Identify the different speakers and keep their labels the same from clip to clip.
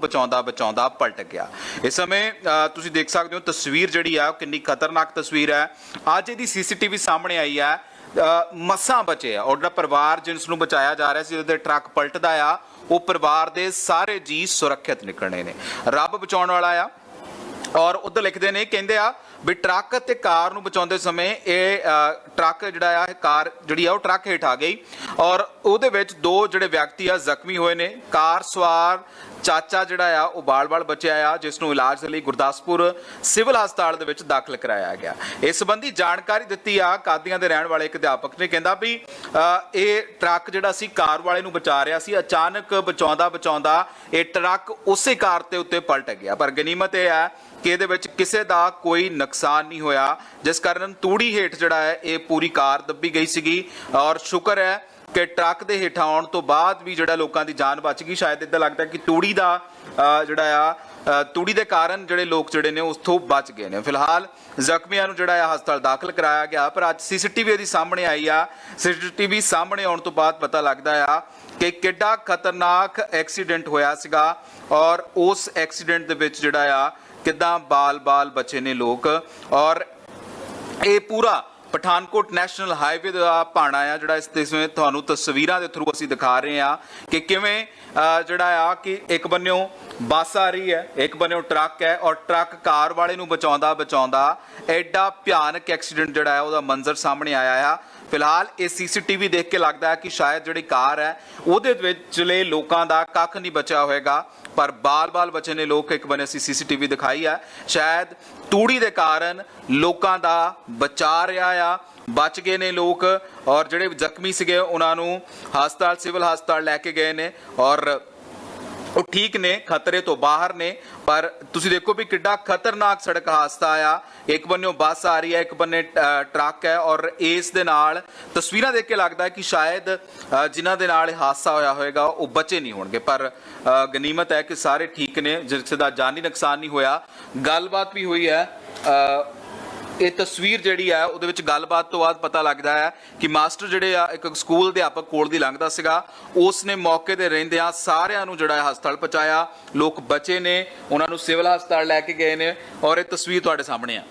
Speaker 1: ਬਚਾਉਂਦਾ ਬਚਾਉਂਦਾ ਪਲਟ ਗਿਆ। ਇਸ ਸਮੇਂ ਤੁਸੀਂ ਦੇਖ ਸਕਦੇ ਹੋ ਤਸਵੀਰ ਜਿਹੜੀ ਆ ਕਿੰਨੀ ਖਤਰਨਾਕ ਤਸਵੀਰ ਹੈ। ਅੱਜ ਇਹਦੀ ਸੀਸੀਟੀਵੀ ਸਾਹਮਣੇ ਆਈ ਹੈ। ਅ, ਬਚੇ ਆ। ਔਰ ਪਰਿਵਾਰ ਜਿਸ ਨੂੰ ਬਚਾਇਆ ਜਾ ਰਿਹਾ ਸੀ ਉਹਦੇ ਟਰੱਕ ਪਲਟਦਾ ਆ ਉਹ ਪਰਿਵਾਰ ਦੇ ਸਾਰੇ ਜੀ ਸੁਰੱਖਿਅਤ ਨਿਕਲਣੇ ਨੇ। ਰੱਬ ਬਚਾਉਣ ਵਾਲਾ ਆ। ਔਰ ਉਧਰ ਲਿਖਦੇ ਨੇ ਕਹਿੰਦੇ ਆ ਵੀ ਟਰੱਕ ਤੇ ਕਾਰ ਨੂੰ ਬਚਾਉਂਦੇ ਸਮੇਂ ਇਹ ਟਰੱਕ ਜਿਹੜਾ ਆ ਇਹ ਕਾਰ ਜਿਹੜੀ ਆ ਉਹ ਟਰੱਕ ਹੇਠ ਆ ਗਈ। ਔਰ ਉਹਦੇ ਵਿੱਚ ਦੋ ਜਿਹੜੇ ਵਿਅਕਤੀ ਆ ਜ਼ਖਮੀ ਹੋਏ ਨੇ। ਕਾਰ ਸਵਾਰ ਚਾਚਾ ਜਿਹੜਾ ਆ, ਉਹ ਬਾਲ-ਬਾਲ ਬਚਿਆ ਆ, ਜਿਸ ਨੂੰ ਇਲਾਜ ਦੇ ਲਈ ਗੁਰਦਾਸਪੁਰ ਸਿਵਲ ਹਸਪਤਾਲ ਦੇ ਵਿੱਚ ਦਾਖਲ ਕਰਾਇਆ ਗਿਆ। ਇਸ ਸੰਬੰਧੀ ਜਾਣਕਾਰੀ ਦਿੱਤੀ ਆ, ਕਾਦੀਆਂ ਦੇ ਰਹਿਣ ਵਾਲੇ ਇੱਕ ਅਧਿਆਪਕ ਨੇ, ਕਹਿੰਦਾ ਵੀ ਇਹ ਟਰੱਕ ਜਿਹੜਾ ਸੀ, ਕਾਰ ਵਾਲੇ ਨੂੰ ਬਚਾ ਰਿਹਾ ਸੀ। ਅਚਾਨਕ ਬਚਾਉਂਦਾ ਬਚਾਉਂਦਾ ਇਹ ਟਰੱਕ ਉਸੇ ਕਾਰ ਤੇ ਉੱਤੇ ਪਲਟ ਗਿਆ। ਪਰ ਗਨੀਮਤ ਇਹ ਹੈ ਕਿ ਇਹਦੇ ਵਿੱਚ ਕਿਸੇ ਦਾ ਕੋਈ ਨੁਕਸਾਨ ਨਹੀਂ ਹੋਇਆ। ਜਿਸ ਕਾਰਨ ਤੂੜੀ ਹੇਠ ਜਿਹੜਾ ਹੈ, ਇਹ ਪੂਰੀ ਕਾਰ ਦੱਬੀ ਗਈ ਸੀਗੀ ਔਰ ਸ਼ੁਕਰ ਹੈ ਕਿ ਟਰੱਕ ਦੇ ਹੇਠਾਂ ਆਉਣ ਤੋਂ ਬਾਅਦ ਵੀ ਜਿਹੜਾ ਲੋਕਾਂ ਦੀ ਜਾਨ ਬਚ ਗਈ। ਸ਼ਾਇਦ ਇਦਾਂ ਲੱਗਦਾ ਕਿ ਤੂੜੀ ਦਾ ਜਿਹੜਾ ਆ ਤੂੜੀ ਦੇ ਕਾਰਨ ਜਿਹੜੇ ਲੋਕ ਜਿਹੜੇ ਨੇ ਉਸ ਤੋਂ ਬਚ ਗਏ ਨੇ। ਫਿਲਹਾਲ ਜ਼ਖਮੀਆਂ ਨੂੰ ਜਿਹੜਾ ਆ ਹਸਪਤਾਲ ਦਾਖਲ ਕਰਾਇਆ ਗਿਆ, ਪਰ ਅੱਜ ਸੀਸੀਟੀਵੀ ਦੀ ਸਾਹਮਣੇ ਆਈ ਆ। ਸੀਸੀਟੀਵੀ ਸਾਹਮਣੇ ਆਉਣ ਤੋਂ ਬਾਅਦ ਪਤਾ ਲੱਗਦਾ ਆ ਕਿ ਕਿੱਡਾ ਖਤਰਨਾਕ ਐਕਸੀਡੈਂਟ ਹੋਇਆ ਸੀਗਾ ਔਰ ਉਸ ਐਕਸੀਡੈਂਟ ਦੇ ਵਿੱਚ ਜਿਹੜਾ ਆ, ਕਿੱਦਾਂ ਬਾਲ-ਬਾਲ ਬਚੇ ਨੇ ਲੋਕ ਔਰ ਇਹ ਪੂਰਾ ਪਠਾਨਕੋਟ ਨੈਸ਼ਨਲ ਹਾਈਵੇ ਦਾ ਭਾਣਾ ਆ, ਜਿਹੜਾ ਇਸ ਜਿਵੇਂ ਤੁਹਾਨੂੰ ਤਸਵੀਰਾਂ ਦੇ ਥਰੂ ਅਸੀਂ ਦਿਖਾ ਰਹੇ ਆ ਕਿ ਕਿਵੇਂ ਜਿਹੜਾ ਆ ਕਿ ਇੱਕ ਬੰਨਿਓ ਬੱਸ ਆ ਰਹੀ ਹੈ, ਇੱਕ ਬੰਨਿਓ ਟਰੱਕ ਹੈ ਔਰ ਟਰੱਕ ਕਾਰ ਵਾਲੇ ਨੂੰ ਬਚਾਉਂਦਾ ਬਚਾਉਂਦਾ ਐਡਾ ਭਿਆਨਕ ਐਕਸੀਡੈਂਟ ਜਿਹੜਾ ਹੈ ਉਹਦਾ ਮੰਜ਼ਰ ਸਾਹਮਣੇ ਆਇਆ ਆ। ਫਿਲਹਾਲ ਇਹ ਸੀਸੀਟੀਵੀ ਦੇਖ ਕੇ ਲੱਗਦਾ ਹੈ ਕਿ ਸ਼ਾਇਦ ਜਿਹੜੀ ਕਾਰ ਹੈ, ਉਹਦੇ ਵਿੱਚ ਵਿਚਲੇ ਲੋਕਾਂ ਦਾ ਕੱਖ ਨਹੀਂ ਬਚਿਆ ਹੋਵੇਗਾ ਪਰ ਬਾਲ-ਬਾਲ ਬਚੇ ਨੇ ਲੋਕ, ਇੱਕ ਬੰਨੇ ਅਸੀਂ ਸੀਸੀਟੀਵੀ ਦਿਖਾਈ ਹੈ ਸ਼ਾਇਦ ਤੂੜੀ ਦੇ ਕਾਰਨ ਲੋਕਾਂ ਦਾ ਬਚਾ ਰਿਹਾ ਆ। ਬਚ ਗਏ ਨੇ ਲੋਕ ਔਰ ਜਿਹੜੇ ਜ਼ਖਮੀ ਸੀਗੇ ਉਹਨਾਂ ਨੂੰ ਹਸਪਤਾਲ, ਸਿਵਲ ਹਸਪਤਾਲ ਲੈ ਕੇ ਗਏ ਨੇ ਔਰ ਉਹ ਠੀਕ ਨੇ, ਖਤਰੇ ਤੋਂ ਬਾਹਰ ਨੇ ਪਰ ਤੁਸੀਂ ਦੇਖੋ ਵੀ ਕਿੱਡਾ ਖਤਰਨਾਕ ਸੜਕ ਹਾਦਸਾ ਆ ਇੱਕ ਬੰਨਿਓ ਬੱਸ ਆ ਰਹੀ ਹੈ ਇੱਕ ਬੰਨੇ ਟਰੱਕ ਹੈ ਔਰ ਇਸ ਦੇ ਨਾਲ ਤਸਵੀਰਾਂ ਦੇਖ ਕੇ ਲੱਗਦਾ ਹੈ ਕਿ ਸ਼ਾਇਦ ਅ, ਜਿਨ੍ਹਾਂ ਦੇ ਨਾਲ ਇਹ ਹਾਦਸਾ ਹੋਇਆ ਹੋਵੇਗਾ ਉਹ ਬਚੇ ਨਹੀਂ ਹੋਣਗੇ। ਪਰ ਗਨੀਮਤ ਹੈ ਕਿ ਸਾਰੇ ਠੀਕ ਨੇ ਜਿਸ ਦਾ ਜਾਨੀ ਨੁਕਸਾਨ ਨਹੀਂ ਹੋਇਆ। ਗੱਲਬਾਤ ਵੀ ਹੋਈ ਹੈ ਇਹ ਤਸਵੀਰ ਜਿਹੜੀ ਆ, ਉਹਦੇ ਵਿੱਚ ਗੱਲਬਾਤ ਤੋਂ ਬਾਅਦ ਪਤਾ ਲੱਗਦਾ ਹੈ ਕਿ ਮਾਸਟਰ ਜਿਹੜੇ ਆ, ਇੱਕ ਸਕੂਲ ਅਧਿਆਪਕ ਕੋਲ ਦੀ ਲੰਘਦਾ ਸੀਗਾ। ਉਸ ਨੇ ਮੌਕੇ ਤੇ ਰਹਿੰਦਿਆਂ ਸਾਰਿਆਂ ਨੂੰ ਜਿਹੜਾ ਹੈ ਹਸਪਤਾਲ ਪਹੁੰਚਾਇਆ। ਲੋਕ ਬਚੇ ਨੇ, ਉਹਨਾਂ ਨੂੰ ਸਿਵਲ ਹਸਪਤਾਲ ਲੈ ਕੇ ਗਏ ਨੇ ਔਰ ਇਹ ਤਸਵੀਰ ਤੁਹਾਡੇ ਸਾਹਮਣੇ ਆ।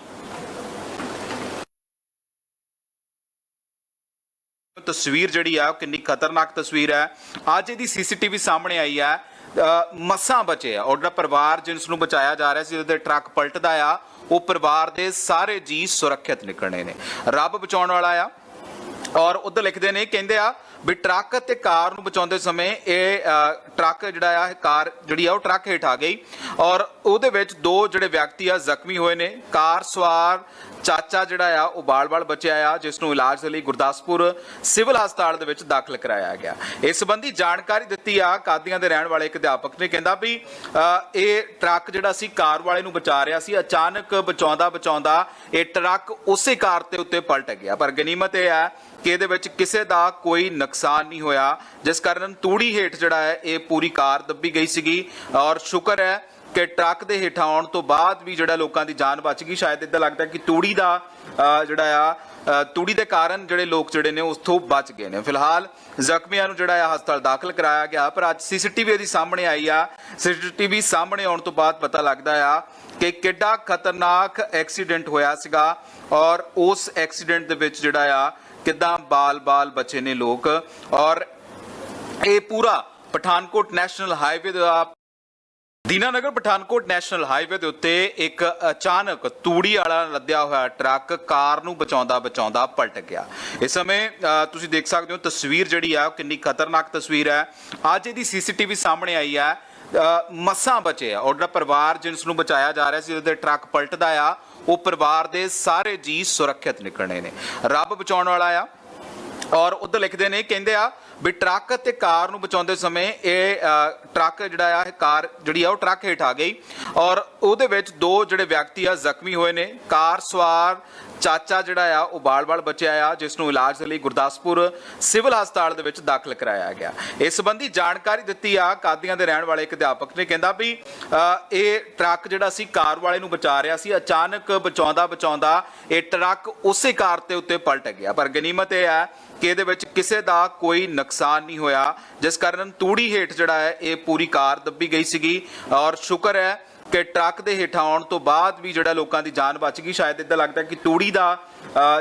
Speaker 1: ਤਸਵੀਰ ਜਿਹੜੀ ਆ, ਉਹ ਕਿੰਨੀ ਖਤਰਨਾਕ ਤਸਵੀਰ ਹੈ। ਅੱਜ ਇਹਦੀ ਸੀਸੀਟੀਵੀ ਸਾਹਮਣੇ ਆਈ ਹੈ। ਮਸਾਂ ਬਚੇ ਆ। ਔਰ ਜਿਹੜਾ ਪਰਿਵਾਰ ਜਿਸ ਨੂੰ ਬਚਾਇਆ ਜਾ ਰਿਹਾ ਸੀ ਉਹਦੇ ਟਰੱਕ ਪਲਟਦਾ ਆ। ਉਹ ਪਰਿਵਾਰ ਦੇ ਸਾਰੇ ਜੀ ਸੁਰੱਖਿਅਤ ਨਿਕਲਣੇ ਨੇ। ਰੱਬ ਬਚਾਉਣ ਵਾਲਾ ਆ ਔਰ ਉਧਰ ਲਿਖਦੇ ਨੇ ਕਹਿੰਦੇ ਆ ਵੀ ਟਰੱਕ ਤੇ ਕਾਰ ਨੂੰ ਬਚਾਉਂਦੇ ਸਮੇਂ ਇਹ ਅ, ਟਰੱਕ ਜਿਹੜਾ ਆ ਇਹ ਕਾਰ ਜਿਹੜੀ ਆ ਉਹ ਟਰੱਕ ਹੇਠ ਆ ਗਈ ਔਰ ਉਹਦੇ ਵਿੱਚ ਦੋ ਜਿਹੜੇ ਵਿਅਕਤੀ ਆ, ਜ਼ਖਮੀ ਹੋਏ ਨੇ। ਕਾਰ ਸਵਾਰ, ਚਾਚਾ ਜਿਹੜਾ ਆ, ਉਹ ਬਾਲ-ਬਾਲ ਬਚਿਆ ਆ, ਜਿਸ ਨੂੰ ਇਲਾਜ ਦੇ ਲਈ ਗੁਰਦਾਸਪੁਰ ਸਿਵਲ ਹਸਪਤਾਲ ਦੇ ਵਿੱਚ ਦਾਖਲ ਕਰਾਇਆ ਗਿਆ। ਇਸ ਸੰਬੰਧੀ ਜਾਣਕਾਰੀ ਦਿੱਤੀ ਆ, ਕਾਦੀਆਂ ਦੇ ਰਹਿਣ ਵਾਲੇ ਇੱਕ ਅਧਿਆਪਕ ਨੇ। ਕਹਿੰਦਾ ਵੀ ਇਹ ਟਰੱਕ ਜਿਹੜਾ ਸੀ, ਕਾਰ ਵਾਲੇ ਨੂੰ ਬਚਾ ਰਿਹਾ ਸੀ। ਅਚਾਨਕ ਬਚਾਉਂਦਾ ਬਚਾਉਂਦਾ ਇਹ ਟਰੱਕ ਉਸੇ ਕਾਰ ਤੇ ਉੱਤੇ ਪਲਟ ਗਿਆ। ਪਰ ਗਨੀਮਤ ਇਹ ਹੈ ਕਿ ਇਹਦੇ ਵਿੱਚ ਕਿਸੇ ਦਾ ਕੋਈ ਨੁਕਸਾਨ ਨਹੀਂ ਹੋਇਆ। ਜਿਸ ਕਾਰਨ ਤੂੜੀ ਹੇਠ ਜਿਹੜਾ ਹੈ, ਇਹ ਪੂਰੀ ਕਾਰ ਦੱਬੀ ਗਈ ਸੀਗੀ ਔਰ ਸ਼ੁਕਰ ਹੈ ਕਿ ਟਰੱਕ ਦੇ ਹੇਠਾਂ ਆਉਣ ਤੋਂ ਬਾਅਦ ਵੀ ਜਿਹੜਾ ਲੋਕਾਂ ਦੀ ਜਾਨ ਬਚ ਗਈ। ਸ਼ਾਇਦ ਇਦਾਂ ਲੱਗਦਾ ਕਿ ਤੂੜੀ ਦਾ ਜਿਹੜਾ ਆ ਤੂੜੀ ਦੇ ਕਾਰਨ ਜਿਹੜੇ ਲੋਕ ਜਿਹੜੇ ਨੇ ਉਸ ਤੋਂ ਬਚ ਗਏ ਨੇ। ਫਿਲਹਾਲ ਜ਼ਖਮੀਆਂ ਨੂੰ ਜਿਹੜਾ ਆ ਹਸਪਤਾਲ ਦਾਖਲ ਕਰਾਇਆ ਗਿਆ, ਪਰ ਅੱਜ ਸੀਸੀਟੀਵੀ ਦੀ ਸਾਹਮਣੇ ਆਈ ਆ। ਸੀਸੀਟੀਵੀ ਸਾਹਮਣੇ ਆਉਣ ਤੋਂ ਬਾਅਦ ਪਤਾ ਲੱਗਦਾ ਆ ਕਿ ਕਿੱਡਾ ਖਤਰਨਾਕ ਐਕਸੀਡੈਂਟ ਹੋਇਆ ਸੀਗਾ ਔਰ ਉਸ ਐਕਸੀਡੈਂਟ ਦੇ ਵਿੱਚ ਜਿਹੜਾ ਆ ਕਿੱਦਾਂ ਬਾਲ-ਬਾਲ ਬਚੇ ਨੇ ਲੋਕ। ਔਰ ਇਹ ਪੂਰਾ ਪਠਾਨਕੋਟ ਨੈਸ਼ਨਲ ਹਾਈਵੇ ਦਾ ਦੀਨਾਨਗਰ ਪਠਾਨਕੋਟ ਨੈਸ਼ਨਲ ਹਾਈਵੇ ਦੇ ਉੱਤੇ ਇੱਕ ਅਚਾਨਕ ਤੂੜੀ ਵਾਲਾ ਲੱਦਿਆ ਹੋਇਆ ਟਰੱਕ ਕਾਰ ਨੂੰ ਬਚਾਉਂਦਾ ਬਚਾਉਂਦਾ ਪਲਟ ਗਿਆ। ਇਸ ਸਮੇਂ ਤੁਸੀਂ ਦੇਖ ਸਕਦੇ ਹੋ ਤਸਵੀਰ ਜਿਹੜੀ ਆ, ਉਹ ਕਿੰਨੀ ਖਤਰਨਾਕ ਤਸਵੀਰ ਹੈ। ਅੱਜ ਇਹਦੀ ਸੀਸੀਟੀਵੀ ਸਾਹਮਣੇ ਆਈ ਹੈ। ਮਸਾਂ ਬਚੇ ਆ। ਔਰ ਜਿਹੜਾ ਪਰਿਵਾਰ ਜਿਸ ਨੂੰ ਬਚਾਇਆ ਜਾ ਰਿਹਾ ਸੀ, ਉਹਦੇ ਟਰੱਕ ਪਲਟਦਾ ਆ। ਉਹ ਪਰਿਵਾਰ ਦੇ ਸਾਰੇ ਜੀ ਸੁਰੱਖਿਅਤ ਨਿਕਲਣੇ ਨੇ। ਰੱਬ ਬਚਾਉਣ ਵਾਲਾ ਆ। ਔਰ ਉਧਰ ਲਿਖਦੇ ਨੇ, ਕਹਿੰਦੇ ਆ ਵੀ ਟਰੱਕ ਤੇ ਕਾਰ ਨੂੰ ਬਚਾਉਂਦੇ ਸਮੇਂ ਇਹ ਅ, ਟਰੱਕ ਜਿਹੜਾ ਆ ਇਹ ਕਾਰ ਜਿਹੜੀ ਆ ਉਹ ਟਰੱਕ ਹੇਠ ਆ ਗਈ ਔਰ ਉਹਦੇ ਵਿੱਚ ਦੋ ਜਿਹੜੇ ਵਿਅਕਤੀ ਆ ਜ਼ਖਮੀ ਹੋਏ ਨੇ। ਕਾਰ ਸਵਾਰ ਚਾਚਾ ਜਿਹੜਾ ਆ, ਉਹ ਬਾਲ-ਬਾਲ ਬਚਿਆ ਆ, ਜਿਸ ਨੂੰ ਇਲਾਜ ਦੇ ਲਈ ਗੁਰਦਾਸਪੁਰ ਸਿਵਲ ਹਸਪਤਾਲ ਦੇ ਵਿੱਚ ਦਾਖਲ ਕਰਾਇਆ ਗਿਆ। ਇਸ ਸੰਬੰਧੀ ਜਾਣਕਾਰੀ ਦਿੱਤੀ ਆ, ਕਾਦੀਆਂ ਦੇ ਰਹਿਣ ਵਾਲੇ ਇੱਕ ਅਧਿਆਪਕ ਨੇ, ਕਹਿੰਦਾ ਵੀ ਇਹ ਟਰੱਕ ਜਿਹੜਾ ਸੀ, ਕਾਰ ਵਾਲੇ ਨੂੰ ਬਚਾ ਰਿਹਾ ਸੀ, ਅਚਾਨਕ ਬਚਾਉਂਦਾ ਬਚਾਉਂਦਾ ਇਹ ਟਰੱਕ ਉਸੇ ਕਾਰ ਤੇ ਉੱਤੇ ਪਲਟ ਗਿਆ। ਪਰ ਗਨੀਮਤ ਇਹ ਹੈ ਕਿ ਇਹਦੇ ਵਿੱਚ ਕਿਸੇ ਦਾ ਕੋਈ ਨੁਕਸਾਨ ਨਹੀਂ ਹੋਇਆ, ਜਿਸ ਕਾਰਨ ਤੂੜੀ ਹੇਠ ਜਿਹੜਾ ਹੈ, ਇਹ ਪੂਰੀ ਕਾਰ ਦੱਬੀ ਗਈ ਸੀਗੀ ਔਰ ਸ਼ੁਕਰ ਹੈ ਕਿ ਟਰੱਕ ਦੇ ਹੇਠਾਂ ਆਉਣ ਤੋਂ ਬਾਅਦ ਵੀ ਜਿਹੜਾ ਲੋਕਾਂ ਦੀ ਜਾਨ ਬਚ ਗਈ। ਸ਼ਾਇਦ ਇਦਾਂ ਲੱਗਦਾ ਕਿ ਤੂੜੀ ਦਾ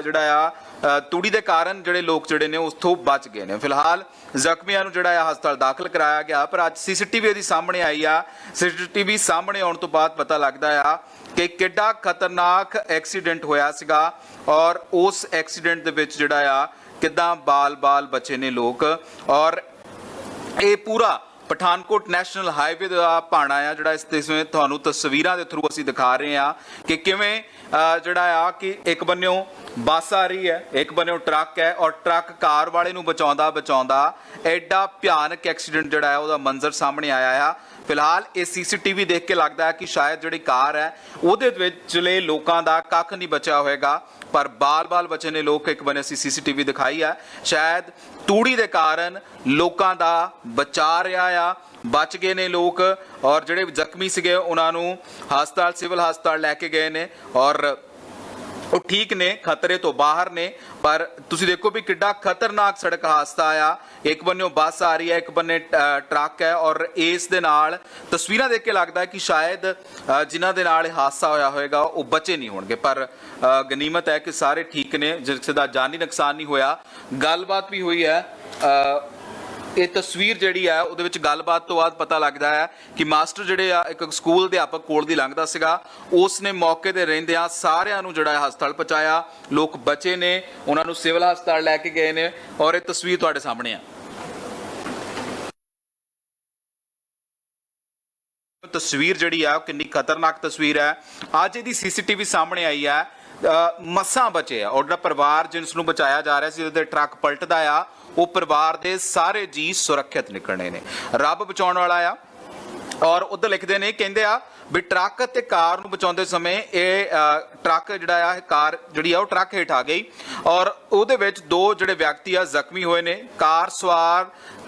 Speaker 1: ਜਿਹੜਾ ਆ ਤੂੜੀ ਦੇ ਕਾਰਨ ਜਿਹੜੇ ਲੋਕ ਜਿਹੜੇ ਨੇ ਉਸ ਤੋਂ ਬਚ ਗਏ ਨੇ। ਫਿਲਹਾਲ ਜ਼ਖਮੀਆਂ ਨੂੰ ਜਿਹੜਾ ਆ ਹਸਪਤਾਲ ਦਾਖਲ ਕਰਾਇਆ ਗਿਆ, ਪਰ ਅੱਜ ਸੀਸੀਟੀਵੀ ਦੀ ਸਾਹਮਣੇ ਆਈ ਆ। ਸੀਸੀਟੀਵੀ ਸਾਹਮਣੇ ਆਉਣ ਤੋਂ ਬਾਅਦ ਪਤਾ ਲੱਗਦਾ ਆ ਕਿ ਕਿੱਡਾ ਖਤਰਨਾਕ ਐਕਸੀਡੈਂਟ ਹੋਇਆ ਸੀਗਾ ਔਰ ਉਸ ਐਕਸੀਡੈਂਟ ਦੇ ਵਿੱਚ ਜਿਹੜਾ ਆ, ਕਿੱਦਾਂ ਬਾਲ-ਬਾਲ ਬਚੇ ਨੇ ਲੋਕ ਔਰ ਇਹ ਪੂਰਾ ਪਠਾਨਕੋਟ ਨੈਸ਼ਨਲ ਹਾਈਵੇ ਦਾ ਪਾਣਾ ਆ, ਜਿਹੜਾ ਇਸ ਤੇ ਸਮੇਂ ਤੁਹਾਨੂੰ ਤਸਵੀਰਾਂ ਦੇ ਥਰੂ ਅਸੀਂ ਦਿਖਾ ਰਹੇ ਆ ਕਿ ਕਿਵੇਂ ਜਿਹੜਾ ਆ ਕਿ ਇੱਕ ਬੰਨਿਓ ਬੱਸ ਆ ਰਹੀ ਹੈ, ਇੱਕ ਬੰਨਿਓ ਟਰੱਕ ਹੈ ਔਰ ਟਰੱਕ ਕਾਰ ਵਾਲੇ ਨੂੰ ਬਚਾਉਂਦਾ ਬਚਾਉਂਦਾ ਐਡਾ ਭਿਆਨਕ ਐਕਸੀਡੈਂਟ ਜਿਹੜਾ ਹੈ ਉਹਦਾ ਮੰਜ਼ਰ ਸਾਹਮਣੇ ਆਇਆ ਆ। ਫਿਲਹਾਲ ਇਹ ਸੀਸੀਟੀਵੀ ਦੇਖ ਕੇ ਲੱਗਦਾ ਹੈ ਕਿ ਸ਼ਾਇਦ ਜਿਹੜੀ ਕਾਰ ਹੈ, ਉਹਦੇ ਵਿਚਲੇ ਲੋਕਾਂ ਦਾ ਕੱਖ ਨਹੀਂ ਬਚਿਆ ਹੋਵੇਗਾ ਪਰ ਬਾਲ-ਬਾਲ ਬਚੇ ਨੇ ਲੋਕ ਇੱਕ ਬਨੇ ਅਸੀਂ ਸੀਸੀਟੀਵੀ ਦਿਖਾਈ ਆ ਸ਼ਾਇਦ ਤੂੜੀ ਦੇ ਕਾਰਨ ਲੋਕਾਂ ਦਾ ਬਚਾ ਰਿਹਾ ਆ, ਬਚ ਗਏ ਨੇ ਲੋਕ ਔਰ ਜਿਹੜੇ ਜ਼ਖਮੀ ਸੀਗੇ, ਉਹਨਾਂ ਨੂੰ ਹਸਪਤਾਲ, ਸਿਵਲ ਹਸਪਤਾਲ ਲੈ ਕੇ ਗਏ ਨੇ ਔਰ ਉਹ ਠੀਕ ਨੇ ਖਤਰੇ ਤੋਂ ਬਾਹਰ ਨੇ ਪਰ ਤੁਸੀਂ ਦੇਖੋ ਵੀ ਕਿੱਡਾ ਖਤਰਨਾਕ ਸੜਕ ਹਾਦਸਾ ਆਇਆ। ਇੱਕ ਬੰਨਿਓ ਬੱਸ ਆ ਰਹੀ ਹੈ ਇੱਕ ਬੰਨੇ ਟਰੱਕ ਹੈ ਔਰ ਇਸ ਦੇ ਨਾਲ ਤਸਵੀਰਾਂ ਦੇਖ ਕੇ ਲੱਗਦਾ ਹੈ ਕਿ ਸ਼ਾਇਦ ਅ, ਜਿਨ੍ਹਾਂ ਦੇ ਨਾਲ ਇਹ ਹਾਦਸਾ ਹੋਇਆ ਹੋਵੇਗਾ ਉਹ ਬਚੇ ਨਹੀਂ ਹੋਣਗੇ। ਪਰ ਗਨੀਮਤ ਹੈ ਕਿ ਸਾਰੇ ਠੀਕ ਨੇ ਜਿਸ ਦਾ ਜਾਨੀ ਨੁਕਸਾਨ ਨਹੀਂ ਹੋਇਆ। ਗੱਲਬਾਤ ਵੀ ਹੋਈ ਹੈ ਇਹ ਤਸਵੀਰ ਜਿਹੜੀ ਹੈ ਉਹਦੇ ਵਿੱਚ ਗੱਲਬਾਤ ਤੋਂ ਬਾਅਦ ਪਤਾ ਲੱਗਦਾ ਹੈ ਕਿ ਮਾਸਟਰ ਜਿਹੜੇ ਆ ਇੱਕ ਸਕੂਲ ਅਧਿਆਪਕ ਕੋਲ ਦੀ ਲੰਘਦਾ ਸੀਗਾ। ਉਸ ਨੇ ਮੌਕੇ ਤੇ ਰਹਿੰਦਿਆਂ ਸਾਰਿਆਂ ਨੂੰ ਜਿਹੜਾ ਹੈ ਹਸਪਤਾਲ ਪਹੁੰਚਾਇਆ। ਲੋਕ ਬਚੇ ਨੇ ਉਹਨਾਂ ਨੂੰ ਸਿਵਲ ਹਸਪਤਾਲ ਲੈ ਕੇ ਗਏ ਨੇ ਔਰ ਇਹ ਤਸਵੀਰ ਤੁਹਾਡੇ ਸਾਹਮਣੇ ਆ। ਤਸਵੀਰ ਜਿਹੜੀ ਆ ਉਹ ਕਿੰਨੀ ਖਤਰਨਾਕ ਤਸਵੀਰ ਹੈ। ਅੱਜ ਇਹਦੀ ਸੀਸੀਟੀਵੀ ਸਾਹਮਣੇ ਆਈ ਹੈ। ਅ, ਮੱਸਾਂ ਬਚੇ ਆ। ਔਰ ਜਿਹੜਾ ਪਰਿਵਾਰ ਜਿਸ ਨੂੰ ਬਚਾਇਆ ਜਾ ਰਿਹਾ ਸੀ ਉਹਦੇ ਟਰੱਕ ਪਲਟਦਾ ਆ। ਉਹ ਪਰਿਵਾਰ ਦੇ ਸਾਰੇ ਜੀ ਸੁਰੱਖਿਅਤ ਨਿਕਲਣੇ ਨੇ। ਰੱਬ ਬਚਾਉਣ ਵਾਲਾ ਆ ਔਰ ਉਧਰ ਲਿਖਦੇ ਨੇ ਕਹਿੰਦੇ ਆ ਵੀ ਟਰੱਕ ਤੇ ਕਾਰ ਨੂੰ ਬਚਾਉਂਦੇ ਸਮੇਂ ਇਹ ਅ, ਟਰੱਕ ਜਿਹੜਾ ਆ ਇਹ ਕਾਰ ਜਿਹੜੀ ਆ ਉਹ ਟਰੱਕ ਹੇਠ ਆ ਗਈ ਔਰ ਉਹਦੇ ਵਿੱਚ ਦੋ ਜਿਹੜੇ ਵਿਅਕਤੀ ਆ ਜ਼ਖਮੀ ਹੋਏ ਨੇ। ਕਾਰ ਸਵਾਰ